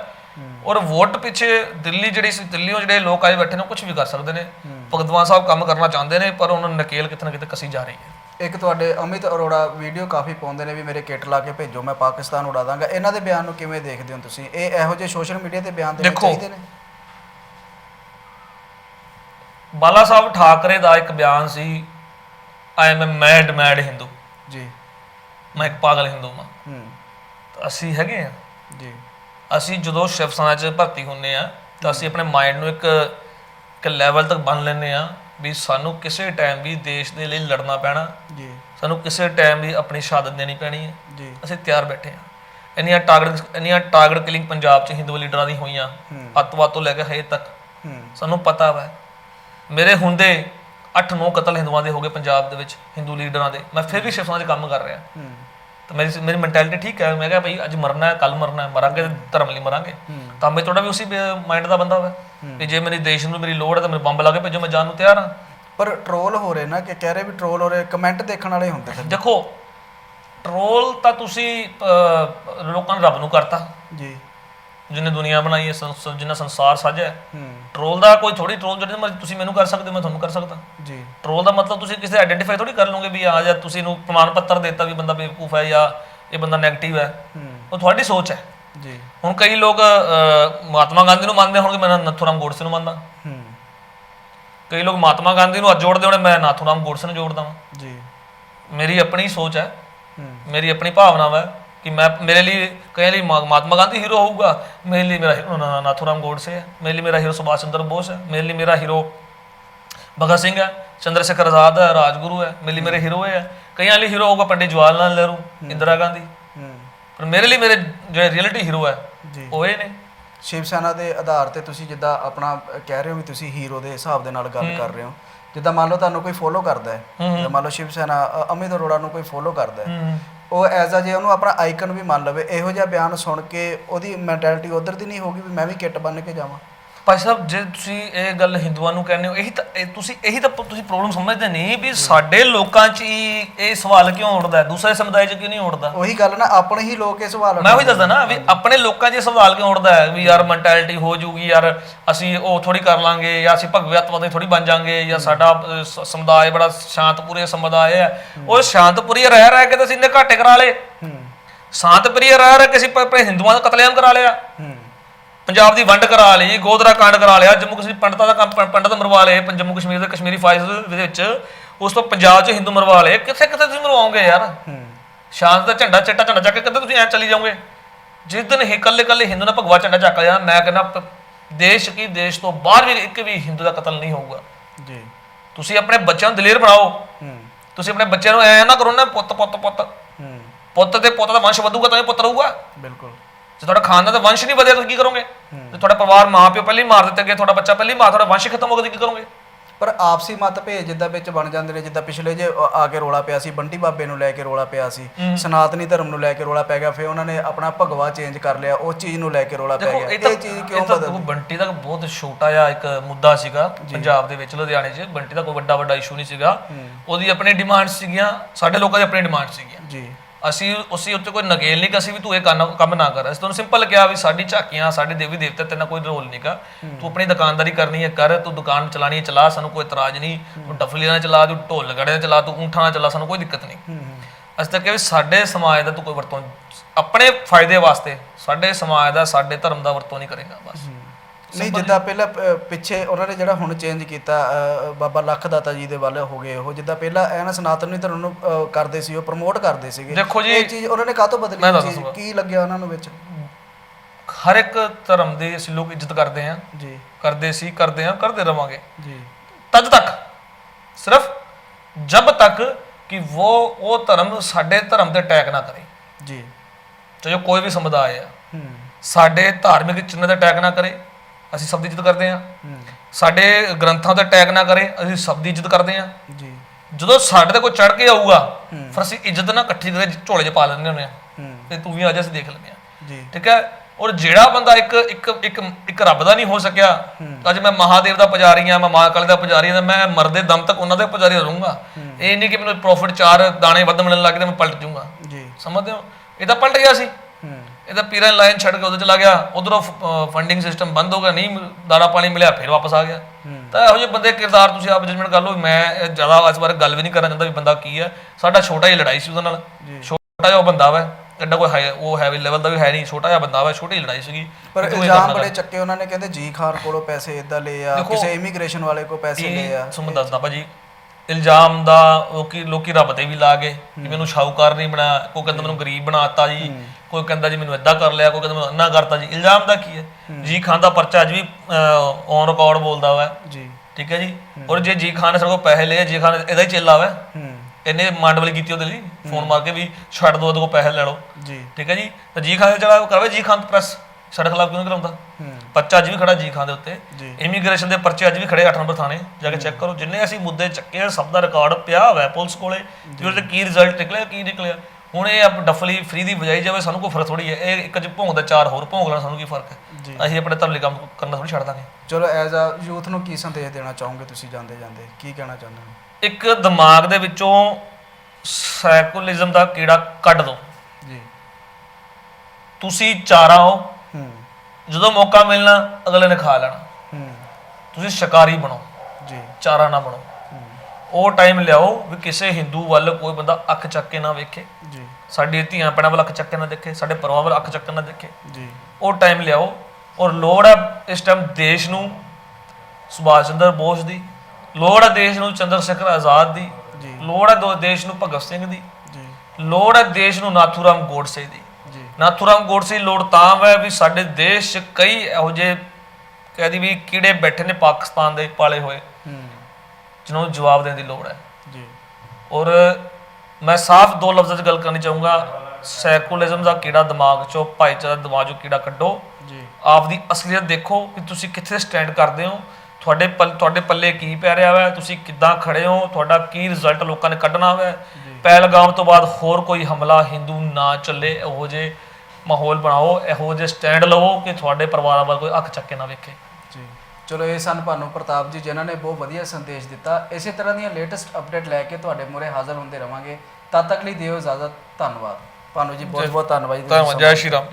ਔਰ ਵੋਟ ਪਿੱਛੇ ਦਿੱਲੀ ਜਿਹੜੀ ਸੀ ਦਿੱਲੀੋਂ ਜਿਹੜੇ ਲੋਕ ਆਏ ਬੈਠੇ ਨੇ ਕੁਝ ਵੀ ਕਰ ਸਕਦੇ ਨੇ। ਭਗਵੰਤ ਮਾਨ ਸਾਹਿਬ ਕੰਮ ਕਰਨਾ ਚਾਹੁੰਦੇ ਨੇ ਪਰ ਉਹਨਾਂ ਨੂੰ ਨਕੇਲ ਕਿਤੇ ਨਾ ਕਿਤੇ ਕਸੀ ਜਾ ਰਹੀ ਹੈ। ਇੱਕ ਤੁਹਾਡੇ ਅਮਿਤ ਅਰੋੜਾ ਵੀਡੀਓ ਕਾਫੀ ਪਾਉਂਦੇ ਨੇ ਵੀ ਮੇਰੇ ਕਿੱਟ ਲਾ ਕੇ ਭੇਜੋ ਮੈਂ ਪਾਕਿਸਤਾਨ ਉਡਾ ਦਾਂਗਾ। ਇਹਨਾਂ ਦੇ ਬਿਆਨ ਨੂੰ ਕਿਵੇਂ ਦੇਖਦੇ ਹੋ ਤੁਸੀਂ? ਇਹ ਇਹੋ ਜਿਹੇ ਸੋਸ਼ਲ ਮੀਡੀਆ ਤੇ ਬਿਆਨ ਦੇਣੇ ਚਾਹੀਦੇ ਨੇ? ਬਾਲਾ ਸਾਹਿਬ ਠਾਕਰੇ ਦਾ ਇੱਕ ਬਿਆਨ ਸੀ I am mad mad Hindu ji. ਮੈਂ ਇੱਕ ਪਾਗਲ ਹਿੰਦੂ ਹਾਂ। ਹੂੰ। ਤਾਂ ਅਸੀਂ ਹੈਗੇ ਆ। ਜੀ। ਅਸੀਂ ਜਦੋਂ ਸ਼ਿਵ ਸੈਨਾ 'ਚ ਭਰਤੀ ਹੁੰਨੇ ਆ ਤਾਂ ਅਸੀਂ ਆਪਣੇ ਮਾਈਂਡ ਨੂੰ ਇੱਕ ਇੱਕ ਲੈਵਲ ਤੱਕ ਬੰਨ ਲੈਂਦੇ ਆ ਵੀ ਸਾਨੂੰ ਕਿਸੇ ਟਾਈਮ ਵੀ ਦੇਸ਼ ਦੇ ਲਈ ਲੜਨਾ ਪੈਣਾ। ਜੀ। ਸਾਨੂੰ ਕਿਸੇ ਟਾਈਮ ਵੀ ਆਪਣੀ ਸ਼ਹਾਦਤ ਦੇਣੀ ਪੈਣੀ ਹੈ ਜੀ। ਅਸੀਂ ਤਿਆਰ ਬੈਠੇ ਆ। ਇੰਨੀਆਂ ਟਾਰਗੇਟ ਇੰਨੀਆਂ ਟਾਰਗੇਟ ਕਿਲਿੰਗ ਪੰਜਾਬ 'ਚ ਹਿੰਦੂ ਲੀਡਰਾਂ ਦੀ ਹੋਈਆਂ ਅੱਤਵਾਦ ਤੋਂ ਲੈ ਕੇ ਹਜੇ ਤੱਕ। ਸਾਨੂੰ ਪਤਾ ਵਾ। ਮੇਰੇ ਹੁੰਦੇ 8-9 ਕਤਲ ਹਿੰਦੂਆਂ ਦੇ ਹੋ ਗਏ ਪੰਜਾਬ ਦੇ ਵਿੱਚ ਹਿੰਦੂ ਲੀਡਰਾਂ ਦੇ। ਮੈਂ ਫਿਰ ਵੀ ਸ਼ਿਵ ਸੈਨਾ 'ਚ ਕੰਮ ਕਰ ਰਿਹਾ। ਤਾਂ ਮੇਰੀ ਮੇਰੀ ਮੈਂਟੈਲਿਟੀ ਠੀਕ ਹੈ। ਮੈਂ ਕਿਹਾ ਭਾਈ ਅੱਜ ਮਰਨਾ ਹੈ ਕੱਲ ਮਰਨਾ ਹੈ ਮਰਾਂਗੇ ਧਰਮ ਲਈ ਮਰਾਂਗੇ। ਤਾਂ ਮੈਂ ਥੋੜਾ ਵੀ ਉਸੇ ਮਾਈਂਡ ਦਾ ਬੰਦਾ ਵਾ ਵੀ ਜੇ ਮੇਰੀ ਦੇਸ਼ ਨੂੰ ਮੇਰੀ ਲੋੜ ਹੈ ਤਾਂ ਮੈਨੂੰ ਬੰਬ ਲਾ ਕੇ ਭੇਜੋ ਮੈਂ ਜਾਣ ਨੂੰ ਤਿਆਰ ਹਾਂ। ਪਰ ਟ੍ਰੋਲ ਹੋ ਰਹੇ ਨਾ ਕਿ ਕਹਿ ਰਹੇ ਵੀ ਟ੍ਰੋਲ ਹੋ ਰਹੇ ਕਮੈਂਟ ਦੇਖਣ ਵਾਲੇ ਹੁੰਦੇ ਫਿਰ। ਦੇਖੋ ਟਰੋਲ ਤਾਂ ਤੁਸੀਂ ਲੋਕਾਂ ਨੇ ਰੱਬ ਨੂੰ ਕਰਤਾ। ਜੀ। ਜਿਹਨੇ ਦੁਨੀਆ ਬਣਾਈ ਹੈ ਸੰਸ- ਜਿੰਨਾ ਸੰਸਾਰ ਸਾਜਿਆ ਹੈ। ਹੂੰ। ਟਰੋਲ ਦਾ ਕੋਈ ਥੋੜੀ ਟਰੋਲ ਜਿਹੜੇ ਮਰਜ਼ੀ ਤੁਸੀਂ ਮੈਨੂੰ ਕਰ ਸਕਦੇ ਹੋ, ਮੈਂ ਤੁਹਾਨੂੰ ਕਰ ਸਕਦਾ। ਜੀ। ਟਰੋਲ ਦਾ ਮਤਲਬ ਤੁਸੀਂ ਕਿਸੇ ਆਇਡੈਂਟੀਫਾਈ ਥੋੜੀ ਕਰ ਲਓਗੇ ਵੀ ਆ ਜਾਂ ਤੁਸੀਂ ਇਹਨੂੰ ਪ੍ਰਮਾਣ ਪੱਤਰ ਦਿੱਤਾ ਵੀ ਬੰਦਾ ਬੇਵਕੂਫ ਹੈ ਜਾਂ ਇਹ ਬੰਦਾ 네ਗੇਟਿਵ ਹੈ। ਹੂੰ। ਉਹ ਤੁਹਾਡੀ ਸੋਚ ਹੈ। ਜੀ। ਹੁਣ ਕਈ ਲੋਕ ਅਹ, ਮਹਾਤਮਾ ਗਾਂਧੀ ਨੂੰ ਮੰਨਦੇ ਹੋਣਗੇ ਮੈਂ ਨਥੂਰਾਮ ਗੋਡਸੇ ਨੂੰ ਮੰਨਦਾ। ਹੂੰ। ਕਈ ਲੋਕ ਮਹਾਤਮਾ ਗਾਂਧੀ ਨੂੰ ਹੱਥ ਜੋੜਦੇ ਹੋਣੇ ਮੈਂ ਨਾਥੂਰਾਮ ਗੋਡਸੇ ਨੂੰ ਜੋੜਦਾ ਹਾਂ ਜੀ। ਮੇਰੀ ਆਪਣੀ ਸੋਚ ਹੈ। ਹੂੰ। ਮੇਰੀ ਆਪਣੀ ਭਾਵਨਾ ਹੈ। ਕਿ ਮੈਂ ਮੇਰੇ ਲਈ ਕਈ ਲਈ ਮਹਾ- ਮਹਾਤਮਾ ਗਾਂਧੀ ਹੀਰੋ ਹੋਊਗਾ। ਮੇਰੇ ਲਈ ਮੇਰਾ ਹੀਰੋ ਨਾ- ਨਾਥੂਰਾਮ ਗੋਡਸੇ ਹੈ। ਮੇਰੇ ਲਈ ਮੇਰਾ ਹੀਰੋ ਸੁਭਾਸ਼ ਚੰਦਰ ਬੋਸ ਹੈ। ਮੇਰੇ ਲਈ ਮੇਰਾ ਹੀਰੋ ਭਗਤ ਸਿੰਘ ਹੈ। ਚੰਦਰ ਸ਼ੇਖਰ ਆਜ਼ਾਦ ਹੈ ਰਾਜਗੁਰੂ ਹੈ। ਮੇਰੇ ਲਈ ਮੇਰੇ ਹੀਰੋ ਹੈ। ਕਈਆਂ ਲਈ ਹੀਰੋ ਹੋਊਗਾ ਪੰਡਿਤ ਜਵਾਹਰ ਲਾਲ ਨਹਿਰੂ ਇੰਦਰਾ ਗਾਂਧੀ। ਹੂੰ। ਪਰ ਮੇਰੇ ਲਈ ਮੇਰੇ ਜਿਹੜੇ ਰਿਐਲਿਟੀ ਹੀਰੋ ਹੈ ਜੀ। ਹੋਏ ਨੇ। ਸ਼ਿਵ ਸੈਨਾ ਦੇ ਆਧਾਰ ਤੇ ਤੁਸੀਂ ਜਿੱਦਾਂ ਆਪਣਾ ਕਹਿ ਰਹੇ ਹੋ ਵੀ ਤੁਸੀਂ ਹੀਰੋ ਦੇ ਹਿਸਾਬ ਦੇ ਨਾਲ ਗੱਲ ਕਰ ਰਹੇ ਹੋ। ਜਿੱਦਾਂ ਮੰਨ ਲਓ ਤੁਹਾਨੂੰ ਕੋਈ ਫੋਲੋ ਕਰਦਾ ਹੈ। ਜਿੱਦਾਂ ਮੰਨ ਲਓ ਸ਼ਿਵ ਸੈਨਾ ਅਮਿਤ ਅਰੋੜਾ ਨੂੰ ਕੋਈ ਫੋਲੋ ਕਰਦਾ ਹੂੰ। ਉਹ ਐਜ਼ ਆ ਜੇ ਉਹਨੂੰ ਆਪਣਾ ਆਈਕਨ ਵੀ ਮੰਨ ਲਵੇ, ਇਹੋ ਜਿਹਾ ਬਿਆਨ ਸੁਣ ਕੇ ਉਹਦੀ ਮੈਂਟੈਲਿਟੀ ਉਧਰ ਦੀ ਨਹੀਂ ਹੋਗੀ ਵੀ ਮੈਂ ਵੀ ਕਿੱਟ ਬੰਨ ਕੇ ਜਾਵਾਂ। ਭਾਈ ਸਾਹਿਬ ਜੇ ਤੁਸੀਂ ਇਹ ਗੱਲ ਹਿੰਦੂਆਂ ਨੂੰ ਕਹਿੰਦੇ ਹੋ ਇਹੀ ਤਾਂ ਇਹ ਤੁਸੀਂ ਇਹੀ ਤਾਂ ਪ- ਤੁਸੀਂ ਪ੍ਰੋਬਲਮ ਸਮਝਦੇ ਨਹੀਂ ਵੀ ਸਾਡੇ ਲੋਕਾਂ 'ਚ ਹੀ ਇਹ ਸਵਾਲ ਕਿਉਂ ਉੱਠਦਾ ਹੈ? ਦੂਸਰੇ ਸਮੁਦਾਇ 'ਚ ਕਿਉਂ ਨਹੀਂ ਉੱਠਦਾ? ਉਹੀ ਗੱਲ ਨਾ ਆਪਣੇ ਹੀ ਲੋਕ ਇਹ ਸਵਾਲ ਮੈਂ ਉਹੀ ਦੱਸਦਾ ਨਾ ਵੀ ਆਪਣੇ ਲੋਕਾਂ 'ਚ ਇਹ ਸਵਾਲ ਕਿਉਂ ਉੱਠਦਾ ਹੈ? ਵੀ ਯਾਰ ਮੈਂਟੈਲਿਟੀ ਹੋ ਜੂਗੀ ਯਾਰ ਅਸੀਂ ਉਹ ਥੋੜੀ ਕਰ ਲਾਂਗੇ ਜਾਂ ਅਸੀਂ ਭਗਵਤਵਾਦੀ ਥੋੜੀ ਬਣ ਜਾਾਂਗੇ ਜਾਂ ਸਾਡਾ ਅਹ, ਸ- ਸਮੁਦਾਇ ਬੜਾ ਸ਼ਾਂਤਪੁਰੀ ਸਮੁਦਾਇ ਹੈ। ਉਹ ਸ਼ਾਂਤਪੁਰੀ ਰਹਿ ਰਹਿ ਕੇ ਤਾਂ ਅਸੀਂ ਨੇ ਘਾਟੇ ਕਰਾ ਲਏ। ਹੂੰ। ਸ਼ਾਂਤਪੁਰੀ ਰਹਿ ਰਹਿ ਕੇ ਅਸੀਂ ਪ- ਆਪਣੇ ਹਿੰਦੂਆਂ ਦਾ ਕਤਲੇਆਮ ਕਰਾ ਲਿਆ। ਹੂੰ। ਪੰਜਾਬ ਦੀ ਵੰਡ ਕਰਾ ਲਈ ਗੋਦਰਾ ਕਾਂਡ ਕਰਾ ਲਿਆ। ਜੰਮੂ ਕਸ਼ਮੀਰ ਪੰਡਤਾਂ ਦਾ ਕੰਮ ਪੰਡਤ ਮਰਵਾ ਲਏ। ਪੰ- ਜੰਮੂ ਕਸ਼ਮੀਰ ਦੇ ਕਸ਼ਮੀਰੀ ਫਾਈਜ਼ ਦੇ ਵਿੱਚ ਉਸ ਤੋਂ ਪੰਜਾਬ 'ਚ ਹਿੰਦੂ ਮਰਵਾ ਲਏ। ਕਿੱਥੇ ਕਿੱਥੇ ਤੁਸੀਂ ਮਰਵਾਓਗੇ ਯਾਰ? ਹੂੰ। ਸ਼ਾਂਤ ਦਾ ਝੰਡਾ ਚਿੱਟਾ ਝੰਡਾ ਚੱਕ ਕੇ ਕਿੱਥੇ ਤੁਸੀਂ ਐ ਚੱਲੀ ਜਾਓਗੇ? ਜਿਸ ਦਿਨ ਇਹ ਇਕੱਲੇ ਇਕੱਲੇ ਹਿੰਦੂ ਨੇ ਭਗਵਾ ਝੰਡਾ ਚੱਕ ਲਿਆ ਮੈਂ ਕਹਿੰਦਾ ਪ- ਦੇਸ਼ ਕੀ ਦੇਸ਼ ਤੋਂ ਬਾਹਰ ਵੀ ਇੱਕ ਵੀ ਹਿੰਦੂ ਦਾ ਕਤਲ ਨਹੀਂ ਹੋਊਗਾ। ਜੀ। ਤੁਸੀਂ ਆਪਣੇ ਬੱਚਿਆਂ ਨੂੰ ਦਲੇਰ ਬਣਾਓ। ਹੂੰ। ਤੁਸੀਂ ਆਪਣੇ ਬੱਚਿਆਂ ਨੂੰ ਐ ਨਾ ਕਰੋ ਨਾ ਪੁੱਤ ਪੁੱਤ ਪੁੱਤ। ਹੂੰ। ਪੁੱਤ ਤੇ ਪੁੱਤ ਦਾ ਵੰਸ਼ ਵਧੂਗਾ ਤਾਂ ਇਹ ਪੁੱਤ ਰਹੂਗਾ। ਬਿਲਕੁਲ। ਜੇ ਤੁਹਾਡਾ ਖਾਨਦਾਨ ਦਾ ਵੰਸ਼ ਨਹੀਂ ਵਧਿਆ ਤੁਸੀਂ ਕੀ ਕਰੋਗੇ? ਜੇ ਤੁਹਾਡਾ ਪਰਿਵਾਰ ਮਾਂ ਪਿਓ ਪਹਿਲਾਂ ਹੀ ਮਾਰ ਦਿੱਤੇ ਗਏ ਤੁਹਾਡਾ ਬੱਚਾ ਪਹਿਲਾਂ ਹੀ ਮਾਰ ਤੁਹਾਡਾ ਵੰਸ਼ ਖਤਮ ਹੋ ਗਿਆ ਤੁਸੀਂ ਕੀ ਕਰੋਗੇ? ਪਰ ਆਪਸੀ ਮਤਭੇਦ ਜਿੱਦਾਂ ਵਿੱਚ ਬਣ ਜਾਂਦੇ ਨੇ ਜਿੱਦਾਂ ਪਿਛਲੇ ਜੇ ਆ- ਕੇ ਰੋਲਾ ਪਿਆ ਸੀ ਬੰਟੀ ਬਾਬੇ ਨੂੰ ਲੈ ਕੇ ਰੋਲਾ ਪਿਆ ਸੀ ਸਨਾਤਨੀ ਧਰਮ ਨੂੰ ਲੈ ਕੇ ਰੋਲਾ ਪੈ ਗਿਆ ਫਿਰ ਉਹਨਾਂ ਨੇ ਆਪਣਾ ਭਗਵਾ ਚੇਂਜ ਕਰ ਲਿਆ ਉਸ ਚੀਜ਼ ਨੂੰ ਲੈ ਕੇ ਰੋਲਾ ਪੈ ਗਿਆ। ਇਹ ਤਾਂ ਚੀਜ਼ ਕਿਉਂ ਤਾਂ ਬਦਲ ਦੇਖੋ ਬੰਟੀ ਦਾ ਬਹੁਤ ਛੋਟਾ ਜਿਹਾ ਇੱਕ ਮੁੱਦਾ ਸੀਗਾ ਪੰਜਾਬ ਦੇ ਵਿੱਚ ਲੁਧਿਆਣੇ 'ਚ। ਬੰਟੀ ਦਾ ਕੋਈ ਵੱਡਾ ਵੱਡਾ ਇਸ਼ੂ ਨਹੀਂ ਸੀਗਾ। ਉਹਦੀ ਆਪਣੀ ਡਿਮਾਂਡ ਸੀਗੀਆਂ ਸਾਡੇ ਲੋਕਾਂ ਦੀ ਆਪਣੀ ਡਿਮਾਂਡ ਸੀਗੀਆਂ। ਜੀ। ਅਸੀਂ ਉਸੇ ਉੱਤੇ ਕੋਈ ਨਕੇਲ ਨਹੀਂ ਕਸੀ ਵੀ ਤੂੰ ਇਹ ਕੰਮ ਕੰਮ ਨਾ ਕਰ। ਅਸੀਂ ਤੁਹਾਨੂੰ ਸਿੰਪਲ ਕਿਹਾ ਵੀ ਸਾਡੀ ਝਾਕੀਆਂ ਸਾਡੇ ਦੇਵੀ ਦੇਵਤੇ ਤੇ ਨਾ ਕੋਈ ਰੋਲ ਨਹੀਂਗਾ ਤੂੰ ਆਪਣੀ ਦੁਕਾਨਦਾਰੀ ਕਰਨੀ ਹੈ ਕਰ ਤੂੰ ਦੁਕਾਨ ਚਲਾਣੀ ਹੈ ਚਲਾ ਸਾਨੂੰ ਕੋਈ ਇਤਰਾਜ਼ ਨਹੀਂ। ਤੂੰ ਡਫਲੀਆਂ ਨਾਲ ਚਲਾ ਤੂੰ ਢੋਲ ਲਗੜੇ ਨਾਲ ਚਲਾ ਤੂੰ ਊਂਠਾਂ ਨਾਲ ਚਲਾ ਸਾਨੂੰ ਕੋਈ ਦਿੱਕਤ ਨਹੀਂ। ਅਸੀਂ ਤਾਂ ਕਿਹਾ ਵੀ ਸਾਡੇ ਸਮਾਜ ਦਾ ਤੂੰ ਕੋਈ ਵਰਤੋਂ ਆਪਣੇ ਫਾਇਦੇ ਵਾਸਤੇ ਸਾਡੇ ਸਮਾਜ ਦਾ ਸਾਡੇ ਧਰਮ ਦਾ ਵਰਤੋਂ ਨਹੀਂ ਕਰੇਗਾ ਬਸ। ਨਹੀਂ ਜਿੱਦਾਂ ਪਹਿਲਾਂ ਪ- ਪਿੱਛੇ ਉਹਨਾਂ ਨੇ ਜਿਹੜਾ ਹੁਣ ਚੇਂਜ ਕੀਤਾ ਅ, ਬਾਬਾ ਲੱਖ ਦਾਤਾ ਜੀ ਦੇ ਵੱਲ ਹੋ ਗਏ ਉਹ ਜਿੱਦਾਂ ਪਹਿਲਾਂ ਐ ਨਾ ਸਨਾਤਨੀ ਧਰਮ ਨੂੰ ਅ, ਕਰਦੇ ਸੀ ਉਹ ਪ੍ਰਮੋਟ ਕਰਦੇ ਸੀਗੇ। ਦੇਖੋ ਜੀ, ਇਹ ਚੀਜ਼ ਉਹਨਾਂ ਨੇ ਕਾਹਤੋਂ ਬਦਲੀ ਮੈਂ ਇਹ ਚੀਜ਼? ਕੀ ਲੱਗਿਆ ਉਹਨਾਂ ਨੂੰ ਵਿੱਚ? ਹਰ ਇੱਕ ਧਰਮ ਦੇ ਅਸੀਂ ਲੋਕ ਇੱਜ਼ਤ ਕਰਦੇ ਹਾਂ। ਜੀ। ਕਰਦੇ ਸੀ ਕਰਦੇ ਹਾਂ ਕਰਦੇ ਰਵਾਂਗੇ। ਜੀ। ਤਦ ਤੱਕ ਸਿਰਫ ਜਬ ਤੱਕ ਕਿ ਉਹ ਉਹ ਧਰਮ ਸਾਡੇ ਧਰਮ ਤੇ ਅਟੈਕ ਨਾ ਕਰੇ। ਜੀ। ਚਾਹੇ ਉਹ ਕੋਈ ਵੀ ਸਮੁਦਾਇ ਆ। ਹੂੰ। ਸਾਡੇ ਧਾਰਮਿਕ ਚਿੰਨ੍ਹ ਤੇ ਅਟੈਕ ਨਾ ਕਰੇ। ਅਸੀਂ ਸਭ ਦੀ ਇੱਜ਼ਤ ਕਰਦੇ ਹਾਂ। ਸਾਡੇ ਗ੍ਰੰਥਾਂ ਤੇ ਅਟੈਕ ਨਾ ਕਰੇ ਅਸੀਂ ਸਭ ਦੀ ਇੱਜ਼ਤ ਕਰਦੇ ਹਾਂ। ਜੀ। ਜਦੋਂ ਸਾਡੇ ਤੇ ਕੋਈ ਚੜ ਕੇ ਆਊਗਾ ਫਿਰ ਅਸੀਂ ਇੱਜ਼ਤ ਨਾ ਇਕੱਠੀ ਕਰਕੇ ਝੋਲੇ 'ਚ ਪਾ ਲੈਂਦੇ ਹੁੰਦੇ ਆ ਤੇ ਤੂੰ ਵੀ ਅੱਜ ਅਸੀਂ ਦੇਖ ਲੈਂਦੇ ਆ ਜੀ। ਠੀਕ ਹੈ? ਔਰ ਜਿਹੜਾ ਬੰਦਾ ਇੱਕ ਇੱਕ ਇੱਕ ਇੱਕ ਰੱਬ ਦਾ ਨਹੀਂ ਹੋ ਸਕਿਆ ਅੱਜ ਮੈਂ ਮਹਾਦੇਵ ਦਾ ਪੁਜਾਰੀ ਆ ਮੈਂ ਮਹਾਕਾਲੀ ਦਾ ਪੁਜਾਰੀ ਆ ਮੈਂ ਮਰਦੇ ਦਮ ਤੱਕ ਉਹਨਾਂ ਦੇ ਪੁਜਾਰੀ ਰਹੂੰਗਾ। ਇਹ ਨਹੀਂ ਕਿ ਮੈਨੂੰ ਪ੍ਰੋਫਿਟ ਚਾਰ ਦਾਣੇ ਵੱਧ ਮਿਲਣ ਲੱਗ ਗਏ ਤੇ ਮੈਂ ਪਲਟ ਜਾਊਂਗਾ। ਜੀ। ਸਮਝਦੇ ਹੋ? ਇਹ ਤਾਂ ਪਲਟ ਗਿਆ ਸੀ। ਹੂੰ ਇਹ ਤਾਂ ਪੀਰਾਂ ਲਾਈਨ ਛੱਡ ਕੇ ਉਧਰ ਚਲਾ ਗਿਆ। ਉਧਰੋਂ ਫੰਡਿੰਗ ਸਿਸਟਮ ਬੰਦ ਹੋ ਗਿਆ ਨਹੀਂ ਦਾਣਾ ਪਾਣੀ ਮਿਲਿਆ ਫਿਰ ਵਾਪਸ ਆ ਗਿਆ। ਤਾਂ ਇਹੋ ਜਿਹੇ ਬੰਦੇ ਕਿਰਦਾਰ ਤੁਸੀਂ ਆਪ ਜਜਮੈਂਟ ਕਰ ਲਓ ਮੈਂ ਜ਼ਿਆਦਾ ਇਸ ਬਾਰੇ ਗੱਲ ਵੀ ਨਹੀਂ ਕਰਨਾ ਚਾਹੁੰਦਾ ਵੀ ਬੰਦਾ ਕੀ ਹੈ। ਸਾਡਾ ਛੋਟਾ ਹੀ ਲੜਾਈ ਸੀ ਉਹਦੇ ਨਾਲ। ਛੋਟਾ ਜਿਹਾ ਬੰਦਾ ਵਾ ਐਡਾ ਕੋਈ ਹਾਈ ਉਹ ਹੈਵੀ ਲੈਵਲ ਦਾ ਵੀ ਹੈ ਨਹੀਂ ਛੋਟਾ ਜਿਹਾ ਬੰਦਾ ਵਾ ਛੋਟੀ ਲੜਾਈ ਸੀਗੀ। ਪਰ ਇਲਜ਼ਾਮ ਬੜੇ ਚੱਕੇ ਉਹਨਾਂ ਨੇ ਕਹਿੰਦੇ ਜੀ ਖਾਨ ਕੋਲੋਂ ਪੈਸੇ ਇਦਾਂ ਲਏ ਆ ਕਿਸੇ ਇਮੀਗ੍ਰੇਸ਼ਨ ਵਾਲੇ ਕੋਲ ਪੈਸੇ ਲਏ ਆ। ਤੁਹਾਨੂੰ ਦੱਸਦਾ ਭਾਜੀ ਇਲਜ਼ਾਮ ਦਾ ਲੋਕੀ ਲੋਕੀ ਰੱਬ ਤੇ ਵੀ ਲਾ ਗਏ ਕਿ ਮੈਨੂੰ ਸ਼ਾਹੂਕਾਰ ਨਹੀਂ ਬਣਾਇਆ ਕੋਈ ਕਹਿੰਦਾ ਮੈਨੂੰ ਗਰੀਬ ਬਣਾਤਾ ਜੀ। ਕੋਈ ਕਹਿੰਦਾ ਜੀ ਮੈਨੂੰ ਏਦਾਂ ਕਰ ਲਿਆ ਕੋਈ ਕਹਿੰਦਾ ਮੈਨੂੰ ਅੰਨਾ ਕਰਤਾ ਜੀ। ਇਲਜ਼ਾਮ ਦਾ ਕੀ ਹੈ? ਜੀ ਖਾਨ ਦਾ ਪਰਚਾ ਅੱਜ ਵੀ ਔਨ ਰਿਕਾਰਡ ਬੋਲਦਾ ਵਾ। ਜੀ। ਠੀਕ ਹੈ ਜੀ? ਔਰ ਜੇ ਜੀ ਖਾਨ ਨੇ ਸਾਡੇ ਕੋਲ ਪੈਸੇ ਲਏ ਜੀ ਖਾਨ ਇਹਦਾ ਹੀ ਚੇਲਾ ਵਾ। ਹੂੰ। ਇਹਨੇ ਮੰਡਵਲੀ ਕੀਤੀ ਉਹਦੇ ਲਈ ਫੋਨ ਮਾਰ ਕੇ ਵੀ ਛੱਡ ਦੋ ਉਹਦੇ ਕੋਲ ਪੈਸੇ ਲੈ ਲਓ। ਜੀ। ਠੀਕ ਹੈ ਜੀ? ਤਾਂ ਜੀ ਖਾਨ ਦਾ ਜਿਹੜਾ ਕਰਵੇ ਜੀ ਖਾਨ ਪ੍ਰੈਸ ਸਾਡੇ ਖਿਲਾਫ ਕਿਉਂ ਕਰਾਉਂਦਾ? ਪਰਚਾ ਅੱਜ ਵੀ ਖੜਾ ਜੀ ਖਾਨ ਦੇ ਉੱਤੇ। ਇਮੀਗ੍ਰੇਸ਼ਨ ਦੇ ਪਰਚੇ ਅੱਜ ਵੀ ਖੜੇ 8 ਨੰਬਰ ਥਾਣੇ ਜਾ ਕੇ ਚੈੱਕ ਕਰੋ। ਜਿੰਨੇ ਅਸੀਂ ਮੁੱਦੇ ਚੱਕੇ ਸਭ ਦਾ ਰਿਕਾਰਡ ਪਿਆ ਹੋਇਆ ਪੁਲਿਸ ਕੋਲੇ। ਕਿ ਉਹਦੇ ਕੀ ਰਿਜ਼ਲਟ ਨਿਕਲਿਆ ਕੀ ਨਿਕਲਿਆ। ਹੁਣ ਇਹ ਆਪ ਡਫਲੀ ਫ੍ਰੀ ਦੀ ਬਜਾਈ ਜਾਵੇ ਸਾਨੂੰ ਕੋਈ ਫ਼ਰਕ ਥੋੜੀ ਹੈ। ਇਹ ਇੱਕ ਚ ਭੋਂਗ ਦਾ ਚਾਰ ਹੋਰ ਭੋਂਗ ਲੈਣਾ ਸਾਨੂੰ ਕੀ ਫ਼ਰਕ। ਹੈ? ਅਸੀਂ ਆਪਣੇ ਲਈ ਕੰਮ ਕਰਨਾ ਥੋੜੀ ਛੱਡ ਦਾਂਗੇ। ਚਲੋ ਐਜ਼ ਅ ਯੂਥ ਨੂੰ ਕੀ ਸੰਦੇਸ਼ ਦੇਣਾ ਚਾਹੋਗੇ ਤੁਸੀਂ ਜਾਂਦੇ ਜਾਂਦੇ? ਕੀ ਕਹਿਣਾ ਚਾਹੁੰਦੇ ਹੋ? ਇੱਕ ਦਿਮਾਗ ਦੇ ਵਿੱਚੋਂ ਸਾਈਕੋਲਿਜ਼ਮ ਦਾ ਕੀੜਾ ਕੱਢ ਦਿਓ ਜੀ। ਤੁਸੀਂ ਚਾਰਾ ਹੋ। ਹੂੰ। ਜਦੋਂ ਮੌਕਾ ਮਿਲਣਾ ਅਗਲੇ ਨੇ ਖਾ ਲੈਣਾ। ਹੂੰ। ਤੁਸੀਂ ਸ਼ਿਕਾਰੀ ਬਣੋ। ਜੀ। ਚਾਰਾ ਨਾ ਬਣੋ। ਉਹ ਟਾਈਮ ਲਿਆਓ ਵੀ ਕਿਸੇ ਹਿੰਦੂ ਵੱਲ ਕੋਈ ਬੰਦਾ ਅੱਖ ਚੱਕ ਕੇ ਨਾ ਵੇਖੇ। ਜੀ। ਸਾਡੀ ਧੀਆਂ ਭੈਣਾਂ ਵੱਲ ਅੱਖ ਚੱਕ ਕੇ ਨਾ ਦੇਖੇ ਸਾਡੇ ਪਰਿਵਾਰ ਵੱਲ ਅੱਖ ਚੱਕ ਕੇ ਨਾ ਦੇਖੇ। ਜੀ। ਉਹ ਟਾਈਮ ਲਿਆਓ। ਔਰ ਲੋੜ ਹੈ ਇਸ ਟਾਈਮ ਦੇਸ਼ ਨੂੰ ਸੁਭਾਸ਼ ਚੰਦਰ ਬੋਸ ਦੀ ਲੋੜ ਹੈ ਦੇਸ਼ ਨੂੰ ਚੰਦਰ ਸ਼ੇਖਰ ਆਜ਼ਾਦ ਦੀ ਜੀ। ਲੋੜ ਹੈ ਦੋ ਦੇਸ਼ ਨੂੰ ਭਗਤ ਸਿੰਘ ਦੀ ਜੀ। ਲੋੜ ਹੈ ਦੇਸ਼ ਨੂੰ ਨਾਥੂਰਾਮ ਗੋਡਸੇ ਦੀ। ਜੀ। ਨਾਥੂਰਾਮ ਗੋਡਸੇ ਦੀ ਲੋੜ ਤਾਂ ਹੈ ਵੀ ਸਾਡੇ ਦੇਸ਼ 'ਚ ਕਈ ਇਹੋ ਜਿਹੇ ਕਹਦੀ ਵੀ ਕੀੜੇ ਬੈਠੇ ਨੇ ਪਾਕਿਸਤਾਨ ਦੇ ਪਾਲੇ ਹੋਏ ਹੂੰ। ਜਿਨ੍ਹਾਂ ਨੂੰ ਜਵਾਬ ਦੇਣ ਦੀ ਲੋੜ ਹੈ। ਜੀ। ਔਰ ਮੈਂ ਸਾਫ਼ ਦੋ ਲਫ਼ਜ਼ਾਂ 'ਚ ਗੱਲ ਕਰਨੀ ਚਾਹੂੰਗਾ। ਸੈਕੂਲਰਿਜ਼ਮ ਦਾ ਕੀੜਾ ਦਿਮਾਗ ਚੋਂ ਭਾਈਚਾਰਾ ਦਾ ਦਿਮਾਗ ਚੋਂ ਕੀੜਾ ਕੱਢੋ। ਜੀ। ਆਪਦੀ ਅਸਲੀਅਤ ਦੇਖੋ ਕਿ ਤੁਸੀਂ ਕਿੱਥੇ ਸਟੈਂਡ ਕਰਦੇ ਹੋ। ਤੁਹਾਡੇ ਪੱਲ ਤੁਹਾਡੇ ਪੱਲੇ ਕੀ ਪੈ ਰਿਹਾ ਹੈ ਤੁਸੀਂ ਕਿੱਦਾਂ ਖੜੇ ਹੋ? ਤੁਹਾਡਾ ਕੀ ਰਿਜ਼ਲਟ ਲੋਕਾਂ ਨੇ ਕੱਢਣਾ ਹੈ ਪਹਿਲਗਾਮ ਤੋਂ ਬਾਅਦ ਹੋਰ ਕੋਈ ਹਮਲਾ ਹਿੰਦੂ ਨਾ ਚੱਲੇ ਇਹੋ ਜੇ ਮਾਹੌਲ ਬਣਾਓ ਇਹੋ ਜੇ ਸਟੈਂਡ ਲਵੋ ਕਿ ਤੁਹਾਡੇ ਪਰਿਵਾਰਾਂ ਵੱਲ ਕੋਈ ਅੱਖ ਚੱਕੇ ਨਾ ਵੇਖੇ। ਚਲੋ ਇਹ ਸਨ ਭਾਨੂ ਪ੍ਰਤਾਪ ਜੀ ਜਿਨ੍ਹਾਂ ਨੇ ਬਹੁਤ ਵਧੀਆ ਸੰਦੇਸ਼ ਦਿੱਤਾ। ਇਸੇ ਤਰ੍ਹਾਂ ਦੀਆਂ ਲੇਟੈਸਟ ਅਪਡੇਟ ਲੈ ਕੇ ਤੁਹਾਡੇ ਮੂਹਰੇ ਹਾਜ਼ਰ ਹੁੰਦੇ ਰਵਾਂਗੇ। ਤਦ ਤੱਕ ਲਈ ਦਿਓ ਇਜਾਜ਼ਤ ਧੰਨਵਾਦ। ਭਾਨੂ ਜੀ ਬਹੁਤ ਬਹੁਤ ਧੰਨਵਾਦ ਜੀ। ਧੰਨਵਾਦ ਜੈ ਸ਼੍ਰੀ ਰਾਮ